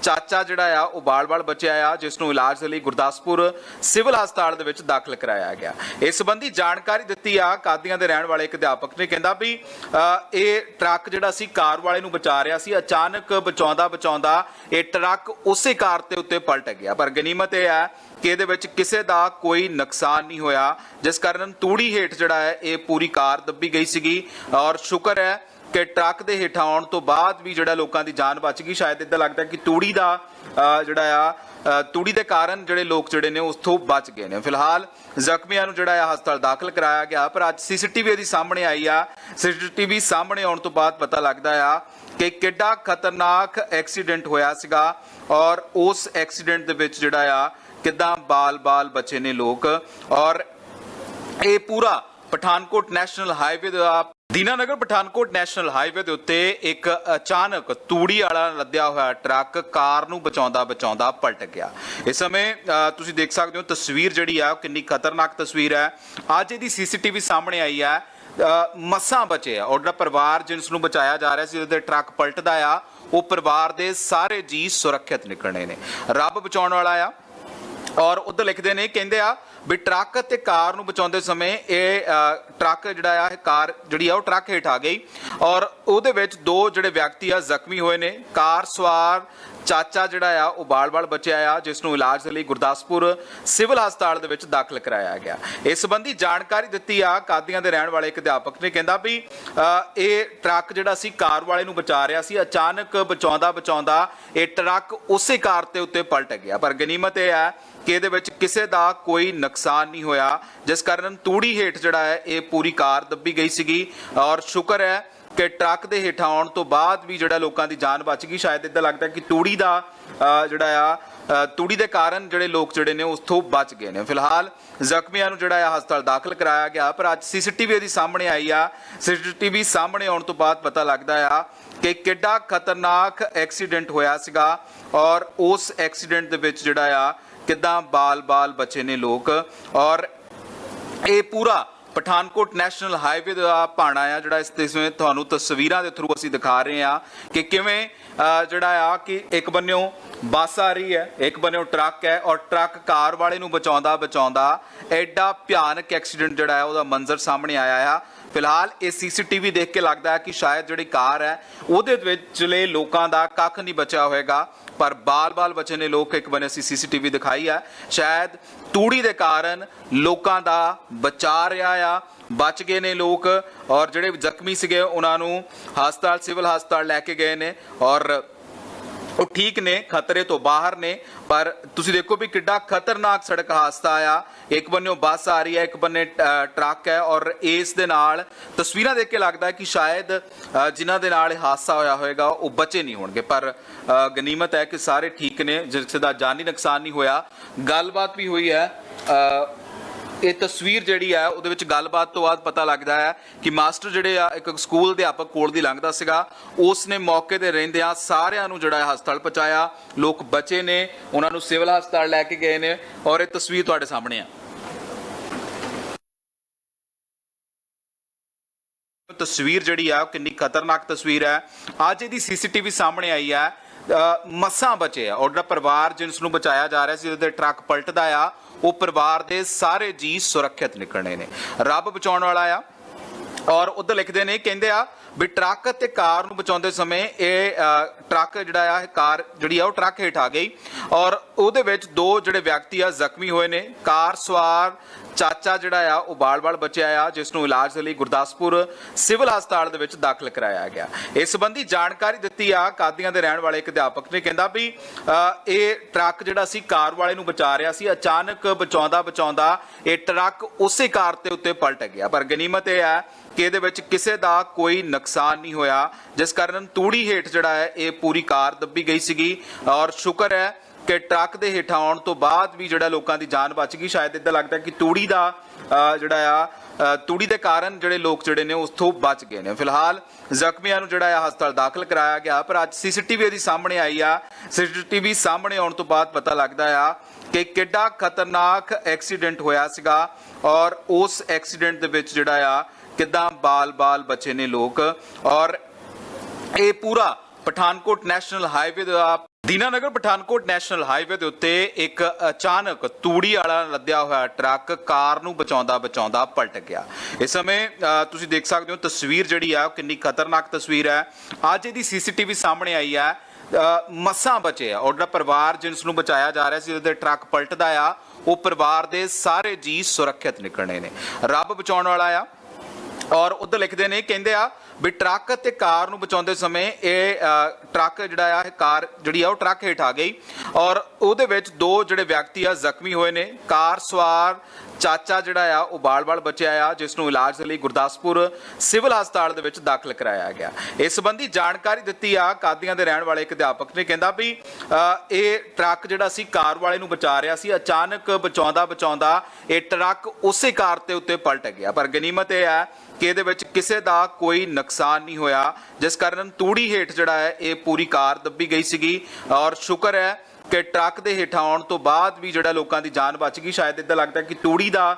Speaker 1: ਚਾਚਾ ਜਿਹੜਾ ਆ, ਉਹ ਬਾਲ-ਬਾਲ ਬਚਿਆ ਆ ਜਿਸ ਨੂੰ ਇਲਾਜ ਦੇ ਲਈ ਗੁਰਦਾਸਪੁਰ ਸਿਵਲ ਹਸਪਤਾਲ ਦੇ ਵਿੱਚ ਦਾਖਲ ਕਰਾਇਆ ਗਿਆ। ਇਸ ਸੰਬੰਧੀ ਜਾਣਕਾਰੀ ਦਿੱਤੀ ਆ, ਕਾਦੀਆਂ ਦੇ ਰਹਿਣ ਵਾਲੇ ਇੱਕ ਅਧਿਆਪਕ ਨੇ, ਕਹਿੰਦਾ ਵੀ ਇਹ ਟਰੱਕ ਜਿਹੜਾ ਸੀ, ਕਾਰ ਵਾਲੇ ਨੂੰ ਬਚਾ ਰਿਹਾ ਸੀ, ਅਚਾਨਕ ਬਚਾਉਂਦਾ ਬਚਾਉਂਦਾ ਇਹ ਟਰੱਕ ਉਸੇ ਕਾਰ ਤੇ ਉੱਤੇ ਪਲਟ ਗਿਆ। ਪਰ ਗਨੀਮਤ ਇਹ ਹੈ ਕਿ ਇਹਦੇ ਵਿੱਚ ਕਿਸੇ ਦਾ ਕੋਈ ਨੁਕਸਾਨ ਨਹੀਂ ਹੋਇਆ, ਜਿਸ ਕਾਰਨ ਤੂੜੀ ਹੇਠ ਜਿਹੜਾ ਹੈ, ਇਹ ਪੂਰੀ ਕਾਰ ਦੱਬੀ ਗਈ ਸੀਗੀ ਔਰ ਸ਼ੁਕਰ ਹੈ ਕਿ ਟਰੱਕ ਦੇ ਹੇਠਾਂ ਆਉਣ ਤੋਂ ਬਾਅਦ ਵੀ ਜਿਹੜਾ ਲੋਕਾਂ ਦੀ ਜਾਨ ਬਚ ਗਈ। ਸ਼ਾਇਦ ਇਦਾਂ ਲੱਗਦਾ ਕਿ ਤੂੜੀ ਦਾ ਜਿਹੜਾ ਆ ਤੂੜੀ ਦੇ ਕਾਰਨ ਜਿਹੜੇ ਲੋਕ ਜਿਹੜੇ ਨੇ ਉਸ ਤੋਂ ਬਚ ਗਏ ਨੇ। ਫਿਲਹਾਲ ਜ਼ਖਮੀਆਂ ਨੂੰ ਜਿਹੜਾ ਆ ਹਸਪਤਾਲ ਦਾਖਲ ਕਰਾਇਆ ਗਿਆ, ਪਰ ਅੱਜ ਸੀਸੀਟੀਵੀ ਦੀ ਸਾਹਮਣੇ ਆਈ ਆ। ਸੀਸੀਟੀਵੀ ਸਾਹਮਣੇ ਆਉਣ ਤੋਂ ਬਾਅਦ ਪਤਾ ਲੱਗਦਾ ਆ ਕਿ ਕਿੱਡਾ ਖਤਰਨਾਕ ਐਕਸੀਡੈਂਟ ਹੋਇਆ ਸੀਗਾ ਔਰ ਉਸ ਐਕਸੀਡੈਂਟ ਦੇ ਵਿੱਚ ਜਿਹੜਾ ਆ ਕਿੱਦਾਂ ਬਾਲ-ਬਾਲ ਬਚੇ ਨੇ ਲੋਕ। ਔਰ ਇਹ ਪੂਰਾ ਪਠਾਨਕੋਟ ਨੈਸ਼ਨਲ ਹਾਈਵੇ ਦਾ ਦੀਨਾਨਗਰ ਪਠਾਨਕੋਟ ਨੈਸ਼ਨਲ ਹਾਈਵੇ ਦੇ ਉੱਤੇ ਇੱਕ ਅਚਾਨਕ ਤੂੜੀ ਵਾਲਾ ਲੱਦਿਆ ਹੋਇਆ ਟਰੱਕ ਕਾਰ ਨੂੰ ਬਚਾਉਂਦਾ ਬਚਾਉਂਦਾ ਪਲਟ ਗਿਆ। ਇਸ ਸਮੇਂ ਤੁਸੀਂ ਦੇਖ ਸਕਦੇ ਹੋ ਤਸਵੀਰ ਜਿਹੜੀ ਆ ਉਹ ਕਿੰਨੀ ਖਤਰਨਾਕ ਤਸਵੀਰ ਹੈ। ਅੱਜ ਇਹਦੀ ਸੀਸੀਟੀਵੀ ਸਾਹਮਣੇ ਆਈ ਹੈ। ਅ, ਮੱਸਾਂ ਬਚੇ ਆ। ਔਰ ਪਰਿਵਾਰ ਜਿਸ ਨੂੰ ਬਚਾਇਆ ਜਾ ਰਿਹਾ ਸੀ ਉਹਦੇ ਟਰੱਕ ਪਲਟਦਾ ਆ। ਉਹ ਪਰਿਵਾਰ ਦੇ ਸਾਰੇ ਜੀ ਸੁਰੱਖਿਅਤ ਨਿਕਲਣੇ ਨੇ। ਰੱਬ ਬਚਾਉਣ ਵਾਲਾ ਆ। ਔਰ ਉਧਰ ਲਿਖਦੇ ਨੇ ਕਹਿੰਦੇ ਆ ਵੀ ਟਰੱਕ ਤੇ ਕਾਰ ਨੂੰ ਬਚਾਉਂਦੇ ਸਮੇਂ ਇਹ ਟਰੱਕ ਜਿਹੜਾ ਆ ਕਾਰ ਜਿਹੜੀ ਆ ਉਹ ਟਰੱਕ ਹੇਠ ਆ ਗਈ। ਔਰ ਉਹਦੇ ਵਿੱਚ ਦੋ ਜਿਹੜੇ ਵਿਅਕਤੀ ਆ ਜ਼ਖਮੀ ਹੋਏ ਨੇ। ਕਾਰ ਸਵਾਰ ਚਾਚਾ ਜਿਹੜਾ ਆ ਉਹ ਬਾਲ-ਬਾਲ ਬਚਿਆ ਆ ਜਿਸ ਨੂੰ ਇਲਾਜ ਦੇ ਲਈ ਗੁਰਦਾਸਪੁਰ ਸਿਵਲ ਹਸਪਤਾਲ ਦੇ ਵਿੱਚ ਦਾਖਲ ਕਰਾਇਆ ਗਿਆ। ਇਸ ਸੰਬੰਧੀ ਜਾਣਕਾਰੀ ਦਿੱਤੀ ਆ ਕਾਦੀਆਂ ਦੇ ਰਹਿਣ ਵਾਲੇ ਇੱਕ ਅਧਿਆਪਕ ਨੇ ਕਹਿੰਦਾ ਵੀ ਅ, ਇਹ ਟਰੱਕ ਜਿਹੜਾ ਸੀ ਕਾਰ ਵਾਲੇ ਨੂੰ ਬਚਾ ਰਿਹਾ ਸੀ। ਅਚਾਨਕ ਬਚਾਉਂਦਾ ਬਚਾਉਂਦਾ ਇਹ ਟਰੱਕ ਉਸੇ ਕਾਰ ਤੇ ਉੱਤੇ ਪਲਟ ਗਿਆ। ਪਰ ਗਨੀਮਤ ਇਹ ਹੈ ਕਿ ਇਹਦੇ ਵਿੱਚ ਕਿਸੇ ਦਾ ਕੋਈ ਨੁਕਸਾਨ ਨਹੀਂ ਹੋਇਆ, ਜਿਸ ਕਾਰਨ ਤੂੜੀ ਹੇਠ ਜਿਹੜਾ ਹੈ, ਇਹ ਪੂਰੀ ਕਾਰ ਦੱਬੀ ਗਈ ਸੀਗੀ ਔਰ ਸ਼ੁਕਰ ਹੈ ਕਿ ਟਰੱਕ ਦੇ ਹੇਠਾਂ ਆਉਣ ਤੋਂ ਬਾਅਦ ਵੀ ਜਿਹੜਾ ਲੋਕਾਂ ਦੀ ਜਾਨ ਬਚ ਗਈ। ਸ਼ਾਇਦ ਇਦਾਂ ਲੱਗਦਾ ਕਿ ਤੂੜੀ ਦਾ ਜਿਹੜਾ ਆ ਤੂੜੀ ਦੇ ਕਾਰਨ ਜਿਹੜੇ ਲੋਕ ਜਿਹੜੇ ਨੇ ਉਸ ਤੋਂ ਬਚ ਗਏ ਨੇ। ਫਿਲਹਾਲ ਜ਼ਖਮੀਆਂ ਨੂੰ ਜਿਹੜਾ ਆ ਹਸਪਤਾਲ ਦਾਖਲ ਕਰਾਇਆ ਗਿਆ, ਪਰ ਅੱਜ ਸੀਸੀਟੀਵੀ ਦੀ ਸਾਹਮਣੇ ਆਈ ਆ। ਸੀਸੀਟੀਵੀ ਸਾਹਮਣੇ ਆਉਣ ਤੋਂ ਬਾਅਦ ਪਤਾ ਲੱਗਦਾ ਆ ਕਿ ਕਿੱਡਾ ਖਤਰਨਾਕ ਐਕਸੀਡੈਂਟ ਹੋਇਆ ਸੀਗਾ ਔਰ ਉਸ ਐਕਸੀਡੈਂਟ ਦੇ ਵਿੱਚ ਜਿਹੜਾ ਆ ਕਿੱਦਾਂ ਬਾਲ-ਬਾਲ ਬਚੇ ਨੇ ਲੋਕ? ਔਰ ਇਹ ਪੂਰਾ ਪਠਾਨਕੋਟ ਨੈਸ਼ਨਲ ਹਾਈਵੇ ਦਾ ਪਾਣਾ ਆ, ਜਿਹੜਾ ਇਸ ਤੇ ਤੁਹਾਨੂੰ ਤਸਵੀਰਾਂ ਦੇ ਥਰੂ ਅਸੀਂ ਦਿਖਾ ਰਹੇ ਆ ਕਿ ਕਿਵੇਂ ਜਿਹੜਾ ਆ ਕਿ ਇੱਕ ਬੰਨਿਓ ਬੱਸ ਆ ਰਹੀ ਹੈ, ਇੱਕ ਬੰਨਿਓ ਟਰੱਕ ਹੈ ਔਰ ਟਰੱਕ ਕਾਰ ਵਾਲੇ ਨੂੰ ਬਚਾਉਂਦਾ ਬਚਾਉਂਦਾ ਐਡਾ ਭਿਆਨਕ ਐਕਸੀਡੈਂਟ ਜਿਹੜਾ ਹੈ ਉਹਦਾ ਮੰਜ਼ਰ ਸਾਹਮਣੇ ਆਇਆ ਆ। ਫਿਲਹਾਲ ਇਹ ਸੀਸੀਟੀਵੀ ਦੇਖ ਕੇ ਲੱਗਦਾ ਹੈ ਕਿ ਸ਼ਾਇਦ ਜਿਹੜੀ ਕਾਰ ਹੈ, ਉਹਦੇ ਵਿਚਲੇ ਲੋਕਾਂ ਦਾ ਕੱਖ ਨਹੀਂ ਬਚਿਆ ਹੋਵੇਗਾ ਪਰ ਬਾਲ-ਬਾਲ ਬਚੇ ਨੇ ਲੋਕ, ਇੱਕ ਬਨੇ ਅਸੀਂ ਸੀਸੀਟੀਵੀ ਦਿਖਾਈ ਹੈ। ਸ਼ਾਇਦ ਤੂੜੀ ਦੇ ਕਾਰਨ ਲੋਕਾਂ ਦਾ ਬਚਾ ਰਿਹਾ ਆ, ਬਚ ਗਏ ਨੇ ਲੋਕ, ਔਰ ਜਿਹੜੇ ਜ਼ਖਮੀ ਸੀਗੇ, ਉਹਨਾਂ ਨੂੰ ਹਸਪਤਾਲ, ਸਿਵਲ ਹਸਪਤਾਲ ਲੈ ਕੇ ਗਏ ਨੇ, ਔਰ ਉਹ ਠੀਕ ਨੇ ਖਤਰੇ ਤੋਂ ਬਾਹਰ ਨੇ ਪਰ ਤੁਸੀਂ ਦੇਖੋ ਵੀ ਕਿੱਡਾ ਖਤਰਨਾਕ ਸੜਕ ਹਾਦਸਾ ਆ ਇੱਕ ਬੰਨਿਓ ਬੱਸ ਆ ਰਹੀ ਹੈ ਇੱਕ ਬੰਨੇ ਟਰੱਕ ਹੈ ਔਰ ਇਸ ਦੇ ਨਾਲ ਤਸਵੀਰਾਂ ਦੇਖ ਕੇ ਲੱਗਦਾ ਕਿ ਸ਼ਾਇਦ ਅ, ਜਿਨ੍ਹਾਂ ਦੇ ਨਾਲ ਇਹ ਹਾਦਸਾ ਹੋਇਆ ਹੋਵੇਗਾ ਉਹ ਬਚੇ ਨਹੀਂ ਹੋਣਗੇ। ਪਰ ਗਨੀਮਤ ਹੈ ਕਿ ਸਾਰੇ ਠੀਕ ਨੇ ਜਿਸ ਦਾ ਜਾਨੀ ਨੁਕਸਾਨ ਨਹੀਂ ਹੋਇਆ। ਗੱਲਬਾਤ ਵੀ ਹੋਈ ਹੈ ਇਹ ਤਸਵੀਰ ਜਿਹੜੀ ਹੈ ਉਹਦੇ ਵਿੱਚ ਗੱਲਬਾਤ ਤੋਂ ਬਾਅਦ ਪਤਾ ਲੱਗਦਾ ਹੈ ਕਿ ਮਾਸਟਰ ਜਿਹੜੇ ਆ, ਇੱਕ ਸਕੂਲ ਅਧਿਆਪਕ ਕੋਲ ਦੀ ਲੰਘਦਾ ਸੀਗਾ। ਉਸ ਨੇ ਮੌਕੇ ਤੇ ਰਹਿੰਦਿਆਂ ਸਾਰਿਆਂ ਨੂੰ ਜਿਹੜਾ ਹੈ ਹਸਪਤਾਲ ਪਹੁੰਚਾਇਆ। ਲੋਕ ਬਚੇ ਨੇ, ਉਹਨਾਂ ਨੂੰ ਸਿਵਲ ਹਸਪਤਾਲ ਲੈ ਕੇ ਗਏ ਨੇ ਔਰ ਇਹ ਤਸਵੀਰ ਤੁਹਾਡੇ ਸਾਹਮਣੇ ਆ। ਤਸਵੀਰ ਜਿਹੜੀ ਆ, ਉਹ ਕਿੰਨੀ ਖਤਰਨਾਕ ਤਸਵੀਰ ਹੈ। ਅੱਜ ਇਹਦੀ ਸੀਸੀਟੀਵੀ ਸਾਹਮਣੇ ਆਈ ਹੈ। ਮਸਾਂ ਬਚੇ ਆ। ਔਰ ਪਰਿਵਾਰ ਜਿਸ ਨੂੰ ਬਚਾਇਆ ਜਾ ਰਿਹਾ ਸੀ ਉਹਦੇ ਟਰੱਕ ਪਲਟਦਾ ਆ ਉਹ ਪਰਿਵਾਰ ਦੇ ਸਾਰੇ ਜੀ ਸੁਰੱਖਿਅਤ ਨਿਕਲਣੇ ਨੇ। ਰੱਬ ਬਚਾਉਣ ਵਾਲਾ ਆ। ਔਰ ਉਧਰ ਲਿਖਦੇ ਨੇ ਕਹਿੰਦੇ ਆ ਵੀ ਟਰੱਕ ਤੇ ਕਾਰ ਨੂੰ ਬਚਾਉਂਦੇ ਸਮੇਂ ਇਹ ਅ, ਟਰੱਕ ਜਿਹੜਾ ਆ ਕਾਰ ਜਿਹੜੀ ਆ ਉਹ ਟਰੱਕ ਹੇਠ ਆ ਗਈ। ਔਰ ਉਹਦੇ ਵਿੱਚ ਦੋ ਜਿਹੜੇ ਵਿਅਕਤੀ ਆ ਜ਼ਖਮੀ ਹੋਏ ਨੇ। ਕਾਰ ਸਵਾਰ ਚਾਚਾ ਜਿਹੜਾ ਆ, ਉਹ ਬਾਲ-ਬਾਲ ਬਚਿਆ ਆ ਜਿਸ ਨੂੰ ਇਲਾਜ ਦੇ ਲਈ ਗੁਰਦਾਸਪੁਰ ਸਿਵਲ ਹਸਪਤਾਲ ਦੇ ਵਿੱਚ ਦਾਖਲ ਕਰਾਇਆ ਗਿਆ। ਇਸ ਸੰਬੰਧੀ ਜਾਣਕਾਰੀ ਦਿੱਤੀ ਆ, ਕਾਦੀਆਂ ਦੇ ਰਹਿਣ ਵਾਲੇ ਇੱਕ ਅਧਿਆਪਕ ਨੇ, ਕਹਿੰਦਾ ਵੀ ਇਹ ਟਰੱਕ ਜਿਹੜਾ ਸੀ, ਕਾਰ ਵਾਲੇ ਨੂੰ ਬਚਾ ਰਿਹਾ ਸੀ। ਅਚਾਨਕ ਬਚਾਉਂਦਾ ਬਚਾਉਂਦਾ ਇਹ ਟਰੱਕ ਉਸੇ ਕਾਰ ਤੇ ਉੱਤੇ ਪਲਟ ਗਿਆ। ਪਰ ਗਨੀਮਤ ਇਹ ਹੈ ਕਿ ਇਹਦੇ ਵਿੱਚ ਕਿਸੇ ਦਾ ਕੋਈ ਨੁਕਸਾਨ ਨਹੀਂ ਹੋਇਆ, ਜਿਸ ਕਾਰਨ ਤੂੜੀ ਹੇਠ ਜਿਹੜਾ ਹੈ, ਇਹ ਪੂਰੀ ਕਾਰ ਦੱਬੀ ਗਈ ਸੀਗੀ ਔਰ ਸ਼ੁਕਰ ਹੈ ਕਿ ਟਰੱਕ ਦੇ ਹੇਠਾਂ ਆਉਣ ਤੋਂ ਬਾਅਦ ਵੀ ਜਿਹੜਾ ਲੋਕਾਂ ਦੀ ਜਾਨ ਬਚ ਗਈ। ਸ਼ਾਇਦ ਇਦਾਂ ਲੱਗਦਾ ਕਿ ਤੂੜੀ ਦਾ ਜਿਹੜਾ ਆ ਤੂੜੀ ਦੇ ਕਾਰਨ ਜਿਹੜੇ ਲੋਕ ਜਿਹੜੇ ਨੇ ਉਸ ਤੋਂ ਬਚ ਗਏ ਨੇ। ਫਿਲਹਾਲ ਜ਼ਖਮੀਆਂ ਨੂੰ ਜਿਹੜਾ ਆ ਹਸਪਤਾਲ ਦਾਖਲ ਕਰਾਇਆ ਗਿਆ, ਪਰ ਅੱਜ ਸੀਸੀਟੀਵੀ ਇਹਦੀ ਸਾਹਮਣੇ ਆਈ ਆ। ਸੀਸੀਟੀਵੀ ਸਾਹਮਣੇ ਆਉਣ ਤੋਂ ਬਾਅਦ ਪਤਾ ਲੱਗਦਾ ਆ ਕਿ ਕਿੱਡਾ ਖਤਰਨਾਕ ਐਕਸੀਡੈਂਟ ਹੋਇਆ ਸੀਗਾ ਔਰ ਉਸ ਐਕਸੀਡੈਂਟ ਦੇ ਵਿੱਚ ਜਿਹੜਾ ਆ ਕਿੱਦਾਂ ਬਾਲ-ਬਾਲ ਬਚੇ ਨੇ ਲੋਕ। ਔਰ ਇਹ ਪੂਰਾ ਪਠਾਨਕੋਟ ਨੈਸ਼ਨਲ ਹਾਈਵੇ ਦਾ ਦੀਨਾਨਗਰ ਪਠਾਨਕੋਟ ਨੈਸ਼ਨਲ ਹਾਈਵੇ ਦੇ ਉੱਤੇ ਇੱਕ ਅਚਾਨਕ ਤੂੜੀ ਵਾਲਾ ਲੱਦਿਆ ਹੋਇਆ ਟਰੱਕ ਕਾਰ ਨੂੰ ਬਚਾਉਂਦਾ ਬਚਾਉਂਦਾ ਪਲਟ ਗਿਆ। ਇਸ ਸਮੇਂ ਤੁਸੀਂ ਦੇਖ ਸਕਦੇ ਹੋ ਤਸਵੀਰ ਜਿਹੜੀ ਆ ਕਿੰਨੀ ਖਤਰਨਾਕ ਤਸਵੀਰ ਹੈ। ਅੱਜ ਇਹਦੀ ਸੀਸੀਟੀਵੀ ਸਾਹਮਣੇ ਆਈ ਹੈ। ਅ, ਮਸਾਂ ਬਚੇ ਆ। ਔਰ ਜਿਹੜਾ ਪਰਿਵਾਰ ਜਿਸ ਨੂੰ ਬਚਾਇਆ ਜਾ ਰਿਹਾ ਸੀ ਉਹਦੇ ਟਰੱਕ ਪਲਟਦਾ ਆ। ਉਹ ਪਰਿਵਾਰ ਦੇ ਸਾਰੇ ਜੀ ਸੁਰੱਖਿਅਤ ਨਿਕਲਣੇ ਨੇ। ਰੱਬ ਬਚਾਉਣ ਵਾਲਾ ਆ। ਔਰ ਉਧਰ ਲਿਖਦੇ ਨੇ ਕਹਿੰਦੇ ਆ ਵੀ ਟਰੱਕ ਤੇ ਕਾਰ ਨੂੰ ਬਚਾਉਂਦੇ ਸਮੇਂ ਇਹ ਅ, ਟਰੱਕ ਜਿਹੜਾ ਆ ਇਹ ਕਾਰ ਜਿਹੜੀ ਆ ਉਹ ਟਰੱਕ ਹੇਠ ਆ ਗਈ ਔਰ ਉਹਦੇ ਵਿੱਚ ਦੋ ਜਿਹੜੇ ਵਿਅਕਤੀ ਆ ਜ਼ਖਮੀ ਹੋਏ ਨੇ। ਕਾਰ ਸਵਾਰ ਚਾਚਾ ਜਿਹੜਾ ਆ, ਉਹ ਬਾਲ-ਬਾਲ ਬਚਿਆ ਆ, ਜਿਸ ਨੂੰ ਇਲਾਜ ਦੇ ਲਈ ਗੁਰਦਾਸਪੁਰ ਸਿਵਲ ਹਸਪਤਾਲ ਦੇ ਵਿੱਚ ਦਾਖਲ ਕਰਾਇਆ ਗਿਆ। ਇਸ ਸੰਬੰਧੀ ਜਾਣਕਾਰੀ ਦਿੱਤੀ ਆ, ਕਾਦੀਆਂ ਦੇ ਰਹਿਣ ਵਾਲੇ ਇੱਕ ਅਧਿਆਪਕ ਨੇ, ਕਹਿੰਦਾ ਵੀ ਇਹ ਟਰੱਕ ਜਿਹੜਾ ਸੀ, ਕਾਰ ਵਾਲੇ ਨੂੰ ਬਚਾ ਰਿਹਾ ਸੀ, ਅਚਾਨਕ ਬਚਾਉਂਦਾ ਬਚਾਉਂਦਾ ਇਹ ਟਰੱਕ ਉਸੇ ਕਾਰ ਤੇ ਉੱਤੇ ਪਲਟ ਗਿਆ। ਪਰ ਗਨੀਮਤ ਇਹ ਹੈ ਕਿ ਇਹਦੇ ਵਿੱਚ ਕਿਸੇ ਦਾ ਕੋਈ ਨੁਕਸਾਨ ਨਹੀਂ ਹੋਇਆ, ਜਿਸ ਕਾਰਨ ਤੂੜੀ ਹੇਠ ਜਿਹੜਾ ਹੈ, ਇਹ ਪੂਰੀ ਕਾਰ ਦੱਬੀ ਗਈ ਸੀਗੀ ਔਰ ਸ਼ੁਕਰ ਹੈ ਕਿ ਟਰੱਕ ਦੇ ਹੇਠਾਂ ਆਉਣ ਤੋਂ ਬਾਅਦ ਵੀ ਜਿਹੜਾ ਲੋਕਾਂ ਦੀ ਜਾਨ ਬਚ ਗਈ। ਸ਼ਾਇਦ ਇਦਾਂ ਲੱਗਦਾ ਕਿ ਤੂੜੀ ਦਾ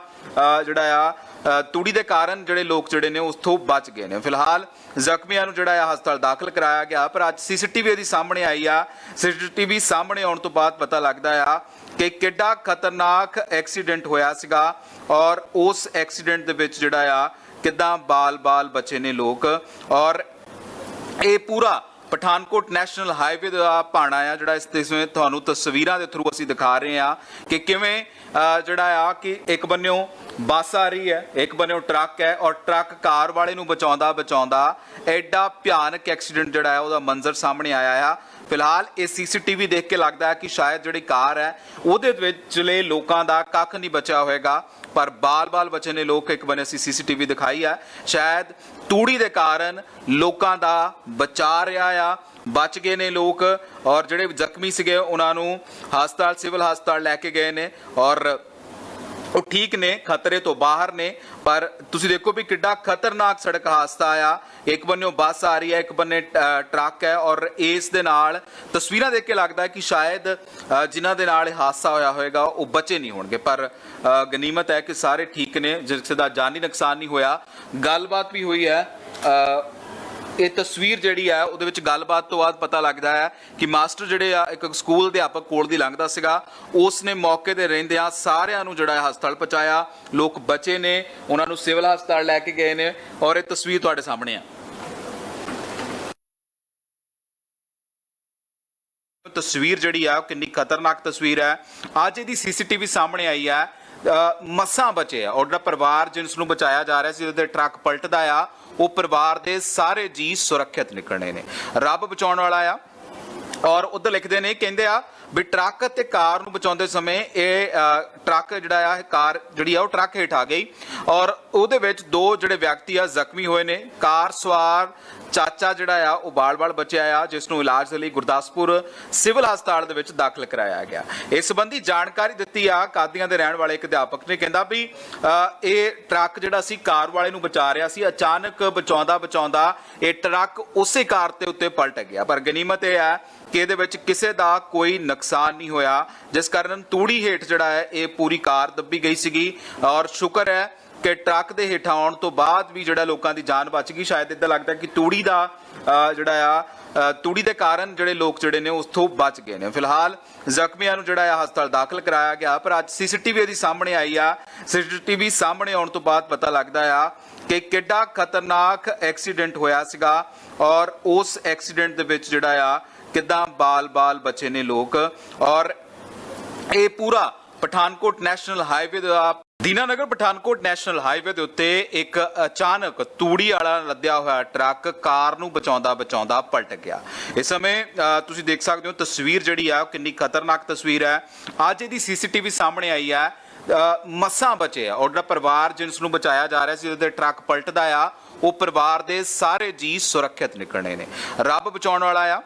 Speaker 1: ਜਿਹੜਾ ਆ ਤੂੜੀ ਦੇ ਕਾਰਨ ਜਿਹੜੇ ਲੋਕ ਜਿਹੜੇ ਨੇ ਉਸ ਤੋਂ ਬਚ ਗਏ ਨੇ। ਫਿਲਹਾਲ ਜ਼ਖਮੀਆਂ ਨੂੰ ਜਿਹੜਾ ਆ ਹਸਪਤਾਲ ਦਾਖਲ ਕਰਾਇਆ ਗਿਆ, ਪਰ ਅੱਜ ਸੀਸੀਟੀਵੀ ਇਹਦੀ ਸਾਹਮਣੇ ਆਈ ਆ। ਸੀਸੀਟੀਵੀ ਸਾਹਮਣੇ ਆਉਣ ਤੋਂ ਬਾਅਦ ਪਤਾ ਲੱਗਦਾ ਆ ਕਿ ਕਿੱਡਾ ਖਤਰਨਾਕ ਐਕਸੀਡੈਂਟ ਹੋਇਆ ਸੀਗਾ ਔਰ ਉਸ ਐਕਸੀਡੈਂਟ ਦੇ ਵਿੱਚ ਜਿਹੜਾ ਆ, ਕਿੱਦਾਂ ਬਾਲ-ਬਾਲ ਬਚੇ ਨੇ ਲੋਕ ਔਰ ਇਹ ਪੂਰਾ ਪਠਾਨਕੋਟ ਨੈਸ਼ਨਲ ਹਾਈਵੇ ਦਾ ਭਾਣਾ ਆ, ਜਿਹੜਾ ਇਸ ਦੇ ਸਮੇਂ ਤੁਹਾਨੂੰ ਤਸਵੀਰਾਂ ਦੇ ਥਰੂ ਅਸੀਂ ਦਿਖਾ ਰਹੇ ਆ ਕਿ ਕਿਵੇਂ ਜਿਹੜਾ ਆ ਕਿ ਇੱਕ ਬੰਨਿਓ ਬੱਸ ਆ ਰਹੀ ਹੈ, ਇੱਕ ਬੰਨਿਓ ਟਰੱਕ ਹੈ ਔਰ ਟਰੱਕ ਕਾਰ ਵਾਲੇ ਨੂੰ ਬਚਾਉਂਦਾ ਬਚਾਉਂਦਾ ਐਡਾ ਭਿਆਨਕ ਐਕਸੀਡੈਂਟ ਜਿਹੜਾ ਹੈ ਉਹਦਾ ਮੰਜ਼ਰ ਸਾਹਮਣੇ ਆਇਆ ਆ। ਫਿਲਹਾਲ ਇਹ ਸੀਸੀਟੀਵੀ ਦੇਖ ਕੇ ਲੱਗਦਾ ਹੈ ਕਿ ਸ਼ਾਇਦ ਜਿਹੜੀ ਕਾਰ ਹੈ, ਉਹਦੇ ਵਿੱਚ ਵਿਚਲੇ ਲੋਕਾਂ ਦਾ ਕੱਖ ਨਹੀਂ ਬਚਿਆ ਹੋਵੇਗਾ ਪਰ ਬਾਲ-ਬਾਲ ਬਚੇ ਨੇ ਲੋਕ, ਇੱਕ ਬਨੇ ਅਸੀਂ ਸੀਸੀਟੀਵੀ ਦਿਖਾਈ ਹੈ। ਸ਼ਾਇਦ ਤੂੜੀ ਦੇ ਕਾਰਨ ਲੋਕਾਂ ਦਾ ਬਚਾ ਰਿਹਾ ਆ। ਬਚ ਗਏ ਨੇ ਲੋਕ ਔਰ ਜਿਹੜੇ ਜ਼ਖਮੀ ਸੀਗੇ, ਉਹਨਾਂ ਨੂੰ ਹਸਪਤਾਲ, ਸਿਵਲ ਹਸਪਤਾਲ ਲੈ ਕੇ ਗਏ ਨੇ ਔਰ ਉਹ ਠੀਕ ਨੇ ਖਤਰੇ ਤੋਂ ਬਾਹਰ ਨੇ ਪਰ ਤੁਸੀਂ ਦੇਖੋ ਵੀ ਕਿੱਡਾ ਖਤਰਨਾਕ ਸੜਕ ਹਾਦਸਾ ਆਇਆ। ਇੱਕ ਬੰਨਿਓ ਬੱਸ ਆ ਰਹੀ ਹੈ ਇੱਕ ਬੰਨੇ ਟਰੱਕ ਹੈ ਔਰ ਇਸ ਦੇ ਨਾਲ ਤਸਵੀਰਾਂ ਦੇਖ ਕੇ ਲੱਗਦਾ ਹੈ ਕਿ ਸ਼ਾਇਦ ਅ, ਜਿਨ੍ਹਾਂ ਦੇ ਨਾਲ ਇਹ ਹਾਦਸਾ ਹੋਇਆ ਹੋਵੇਗਾ ਉਹ ਬਚੇ ਨਹੀਂ ਹੋਣਗੇ। ਪਰ ਗਨੀਮਤ ਹੈ ਕਿ ਸਾਰੇ ਠੀਕ ਨੇ ਜਿਸ ਦਾ ਜਾਨੀ ਨੁਕਸਾਨ ਨਹੀਂ ਹੋਇਆ। ਗੱਲਬਾਤ ਵੀ ਹੋਈ ਹੈ ਇਹ ਤਸਵੀਰ ਜਿਹੜੀ ਹੈ ਉਹਦੇ ਵਿੱਚ ਗੱਲਬਾਤ ਤੋਂ ਬਾਅਦ ਪਤਾ ਲੱਗਦਾ ਹੈ ਕਿ ਮਾਸਟਰ ਜਿਹੜੇ ਆ ਇੱਕ ਸਕੂਲ ਅਧਿਆਪਕ ਕੋਲ ਦੀ ਲੰਘਦਾ ਸੀਗਾ। ਉਸ ਨੇ ਮੌਕੇ ਤੇ ਰਹਿੰਦਿਆਂ ਸਾਰਿਆਂ ਨੂੰ ਜਿਹੜਾ ਹੈ ਹਸਪਤਾਲ ਪਹੁੰਚਾਇਆ। ਲੋਕ ਬਚੇ ਨੇ ਉਹਨਾਂ ਨੂੰ ਸਿਵਲ ਹਸਪਤਾਲ ਲੈ ਕੇ ਗਏ ਨੇ ਔਰ ਇਹ ਤਸਵੀਰ ਤੁਹਾਡੇ ਸਾਹਮਣੇ ਆ। ਤਸਵੀਰ ਜਿਹੜੀ ਆ ਉਹ ਕਿੰਨੀ ਖਤਰਨਾਕ ਤਸਵੀਰ ਹੈ। ਅੱਜ ਇਹਦੀ ਸੀਸੀਟੀਵੀ ਸਾਹਮਣੇ ਆਈ ਹੈ। ਅ, ਮਸਾਂ ਬਚੇ ਆ। ਔਰ ਜਿਹੜਾ ਪਰਿਵਾਰ ਜਿਸ ਨੂੰ ਬਚਾਇਆ ਜਾ ਰਿਹਾ ਸੀ ਉਹਦੇ ਟਰੱਕ ਪਲਟਦਾ ਆ ਉਹ ਪਰਿਵਾਰ ਦੇ ਸਾਰੇ ਜੀ ਸੁਰੱਖਿਅਤ ਨਿਕਲਣੇ ਨੇ। ਰੱਬ ਬਚਾਉਣ ਵਾਲਾ ਆ। ਔਰ ਉਧਰ ਲਿਖਦੇ ਨੇ, ਕਹਿੰਦੇ ਆ ਵੀ ਟਰੱਕ ਤੇ ਕਾਰ ਨੂੰ ਬਚਾਉਂਦੇ ਸਮੇਂ ਇਹ ਟਰੱਕ ਜਿਹੜਾ ਆ ਇਹ ਕਾਰ ਜਿਹੜੀ ਆ ਉਹ ਟਰੱਕ ਹੇਠ ਆ ਗਈ। ਔਰ ਉਹਦੇ ਵਿੱਚ ਦੋ ਜਿਹੜੇ ਵਿਅਕਤੀ ਆ ਜ਼ਖਮੀ ਹੋਏ ਨੇ। ਕਾਰ ਸਵਾਰ ਚਾਚਾ ਜਿਹੜਾ ਆ ਉਹ ਬਾਲ-ਬਾਲ ਬਚਿਆ ਆ ਜਿਸ ਨੂੰ ਇਲਾਜ ਦੇ ਲਈ ਗੁਰਦਾਸਪੁਰ ਸਿਵਲ ਹਸਪਤਾਲ ਦੇ ਵਿੱਚ ਦਾਖਲ ਕਰਾਇਆ ਗਿਆ। ਇਸ ਸੰਬੰਧੀ ਜਾਣਕਾਰੀ ਦਿੱਤੀ ਆ ਕਾਦੀਆਂ ਦੇ ਰਹਿਣ ਵਾਲੇ ਇੱਕ ਅਧਿਆਪਕ ਨੇ। ਕਹਿੰਦਾ ਵੀ ਅ, ਇਹ ਟਰੱਕ ਜਿਹੜਾ ਸੀ ਕਾਰ ਵਾਲੇ ਨੂੰ ਬਚਾ ਰਿਹਾ ਸੀ। ਅਚਾਨਕ ਬਚਾਉਂਦਾ ਬਚਾਉਂਦਾ ਇਹ ਟਰੱਕ ਉਸੇ ਕਾਰ ਤੇ ਉੱਤੇ ਪਲਟ ਗਿਆ। ਪਰ ਗਨੀਮਤ ਇਹ ਹੈ ਕਿ ਇਹਦੇ ਵਿੱਚ ਕਿਸੇ ਦਾ ਕੋਈ ਨੁਕਸਾਨ ਨਹੀਂ ਹੋਇਆ, ਜਿਸ ਕਾਰਨ ਤੂੜੀ ਹੇਠ ਜਿਹੜਾ ਹੈ, ਇਹ ਪੂਰੀ ਕਾਰ ਦੱਬੀ ਗਈ ਸੀਗੀ। ਔਰ ਸ਼ੁਕਰ ਹੈ ਕਿ ਟਰੱਕ ਦੇ ਹੇਠ ਆਉਣ ਤੋਂ ਬਾਅਦ ਵੀ ਜਿਹੜਾ ਲੋਕਾਂ ਦੀ ਜਾਨ ਬਚ ਗਈ। ਸ਼ਾਇਦ ਇਦਾਂ ਲੱਗਦਾ ਕਿ ਤੂੜੀ ਦਾ ਜਿਹੜਾ ਆ ਤੂੜੀ ਦੇ ਕਾਰਨ ਜਿਹੜੇ ਲੋਕ ਜਿਹੜੇ ਨੇ ਉਸ ਤੋਂ ਬਚ ਗਏ ਨੇ। ਫਿਲਹਾਲ ਜ਼ਖਮੀਆਂ ਨੂੰ ਜਿਹੜਾ ਆ ਹਸਪਤਾਲ ਦਾਖਲ ਕਰਾਇਆ ਗਿਆ, ਪਰ ਅੱਜ ਸੀਸੀਟੀਵੀ ਇਹਦੀ ਸਾਹਮਣੇ ਆਈ ਆ। ਸੀਸੀਟੀਵੀ ਸਾਹਮਣੇ ਆਉਣ ਤੋਂ ਬਾਅਦ ਪਤਾ ਲੱਗਦਾ ਆ ਕਿ ਕਿੱਡਾ ਖਤਰਨਾਕ ਐਕਸੀਡੈਂਟ ਹੋਇਆ ਸੀਗਾ। ਔਰ ਉਸ ਐਕਸੀਡੈਂਟ ਦੇ ਵਿੱਚ ਜਿਹੜਾ ਆ ਕਿਦਾਂ ਬਾਲ-ਬਾਲ ਬਚੇ ਨੇ ਲੋਕ ਔਰ ਇਹ ਪੂਰਾ ਪਠਾਨਕੋਟ ਨੈਸ਼ਨਲ ਹਾਈਵੇ ਦਾ ਦੀਨਾਨਗਰ ਪਠਾਨਕੋਟ ਨੈਸ਼ਨਲ ਹਾਈਵੇ ਦੇ ਉੱਤੇ ਇੱਕ ਅਚਾਨਕ ਤੂੜੀ ਵਾਲਾ ਲੱਦਿਆ ਹੋਇਆ ਟਰੱਕ ਕਾਰ ਨੂੰ ਬਚਾਉਂਦਾ ਬਚਾਉਂਦਾ ਪਲਟ ਗਿਆ। ਇਸ ਸਮੇਂ ਤੁਸੀਂ ਦੇਖ ਸਕਦੇ ਹੋ ਤਸਵੀਰ ਜਿਹੜੀ ਆ ਉਹ ਕਿੰਨੀ ਖਤਰਨਾਕ ਤਸਵੀਰ ਹੈ। ਅੱਜ ਇਹਦੀ ਸੀਸੀਟੀਵੀ ਸਾਹਮਣੇ ਆਈ ਹੈ। ਅ, ਮਸਾਂ ਬਚੇ ਆ। ਔਰ ਪਰਿਵਾਰ ਜਿਸ ਨੂੰ ਬਚਾਇਆ ਜਾ ਰਿਹਾ ਸੀ ਉਹਦੇ ਟਰੱਕ ਪਲਟਦਾ ਆ। ਉਹ ਪਰਿਵਾਰ ਦੇ ਸਾਰੇ ਜੀ ਸੁਰੱਖਿਅਤ ਨਿਕਲਣੇ ਨੇ। ਰੱਬ ਬਚਾਉਣ ਵਾਲਾ ਆ।